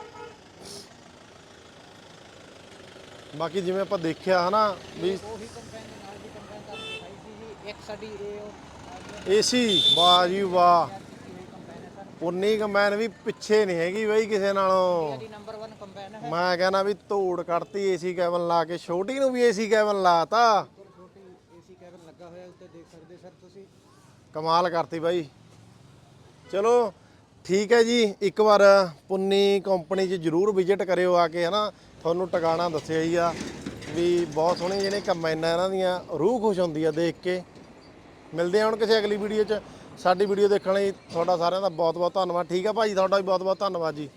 ਬਾਕੀ ਜਿਵੇਂ ਆਪਾਂ ਦੇਖਿਆ ਹਨਾ ਵੀ ਉਹੀ ਕੰਪੈਨ ਦੇ ਨਾਲ ਦੀ ਕੰਪੈਨ ਤਾਂ ਦਿਖਾਈ ਸੀ ਜੀ ਇੱਕ ਸਾਡੀ ਇਹ ਏਸੀ ਵਾਹ ਜੀ ਵਾਹ। ਉਨੀ ਕੰਬਾਈਨ ਵੀ ਪਿੱਛੇ ਨਹੀਂ ਹੈਗੀ ਬਈ ਕਿਸੇ ਨਾਲੋਂ। ਇਹਦੀ ਨੰਬਰ 1 ਕੰਪੈਨ ਹੈ। ਮੈਂ ਕਹਿੰਦਾ ਵੀ ਧੂੜ ਕੱਢਤੀ ਏਸੀ ਕੈਬਨ ਲਾ ਕੇ ਛੋਟੀ ਨੂੰ ਵੀ ਏਸੀ ਕੈਬਨ ਲਾਤਾ। ਛੋਟੀ ਏਸੀ ਕੈਬਨ ਲੱਗਾ ਹੋਇਆ ਉੱਤੇ ਦੇਖ ਸਕਦੇ ਸਰ ਤੁਸੀਂ? ਕਮਾਲ ਕਰਤੀ ਬਾਈ। ਚਲੋ ਠੀਕ ਹੈ ਜੀ ਇੱਕ ਵਾਰ ਪੁੰਨੀ ਕੰਪਨੀ 'ਚ ਜਰੂਰ ਵਿਜ਼ਿਟ ਕਰਿਓ ਆ ਕੇ ਹਨਾ। ਤੁਹਾਨੂੰ ਟਿਕਾਣਾ ਦੱਸਿਆ ਹੀ ਆ ਵੀ ਬਹੁਤ ਸੋਹਣੇ ਜਿਹੜੇ ਕੰਬਾਈਨਾਂ ਇਹਨਾਂ ਦੀਆਂ, ਰੂਹ ਖੁਸ਼ ਹੁੰਦੀ ਆ ਦੇਖ ਕੇ। ਮਿਲਦੇ ਹਾਂ ਹੁਣ ਕਿਸੇ ਅਗਲੀ ਵੀਡੀਓ 'ਚ। ਸਾਡੀ ਵੀਡੀਓ ਦੇਖਣ ਲਈ ਤੁਹਾਡਾ ਸਾਰਿਆਂ ਦਾ ਬਹੁਤ ਬਹੁਤ ਧੰਨਵਾਦ। ਠੀਕ ਆ ਭਾਜੀ, ਤੁਹਾਡਾ ਵੀ ਬਹੁਤ ਬਹੁਤ ਧੰਨਵਾਦ ਜੀ।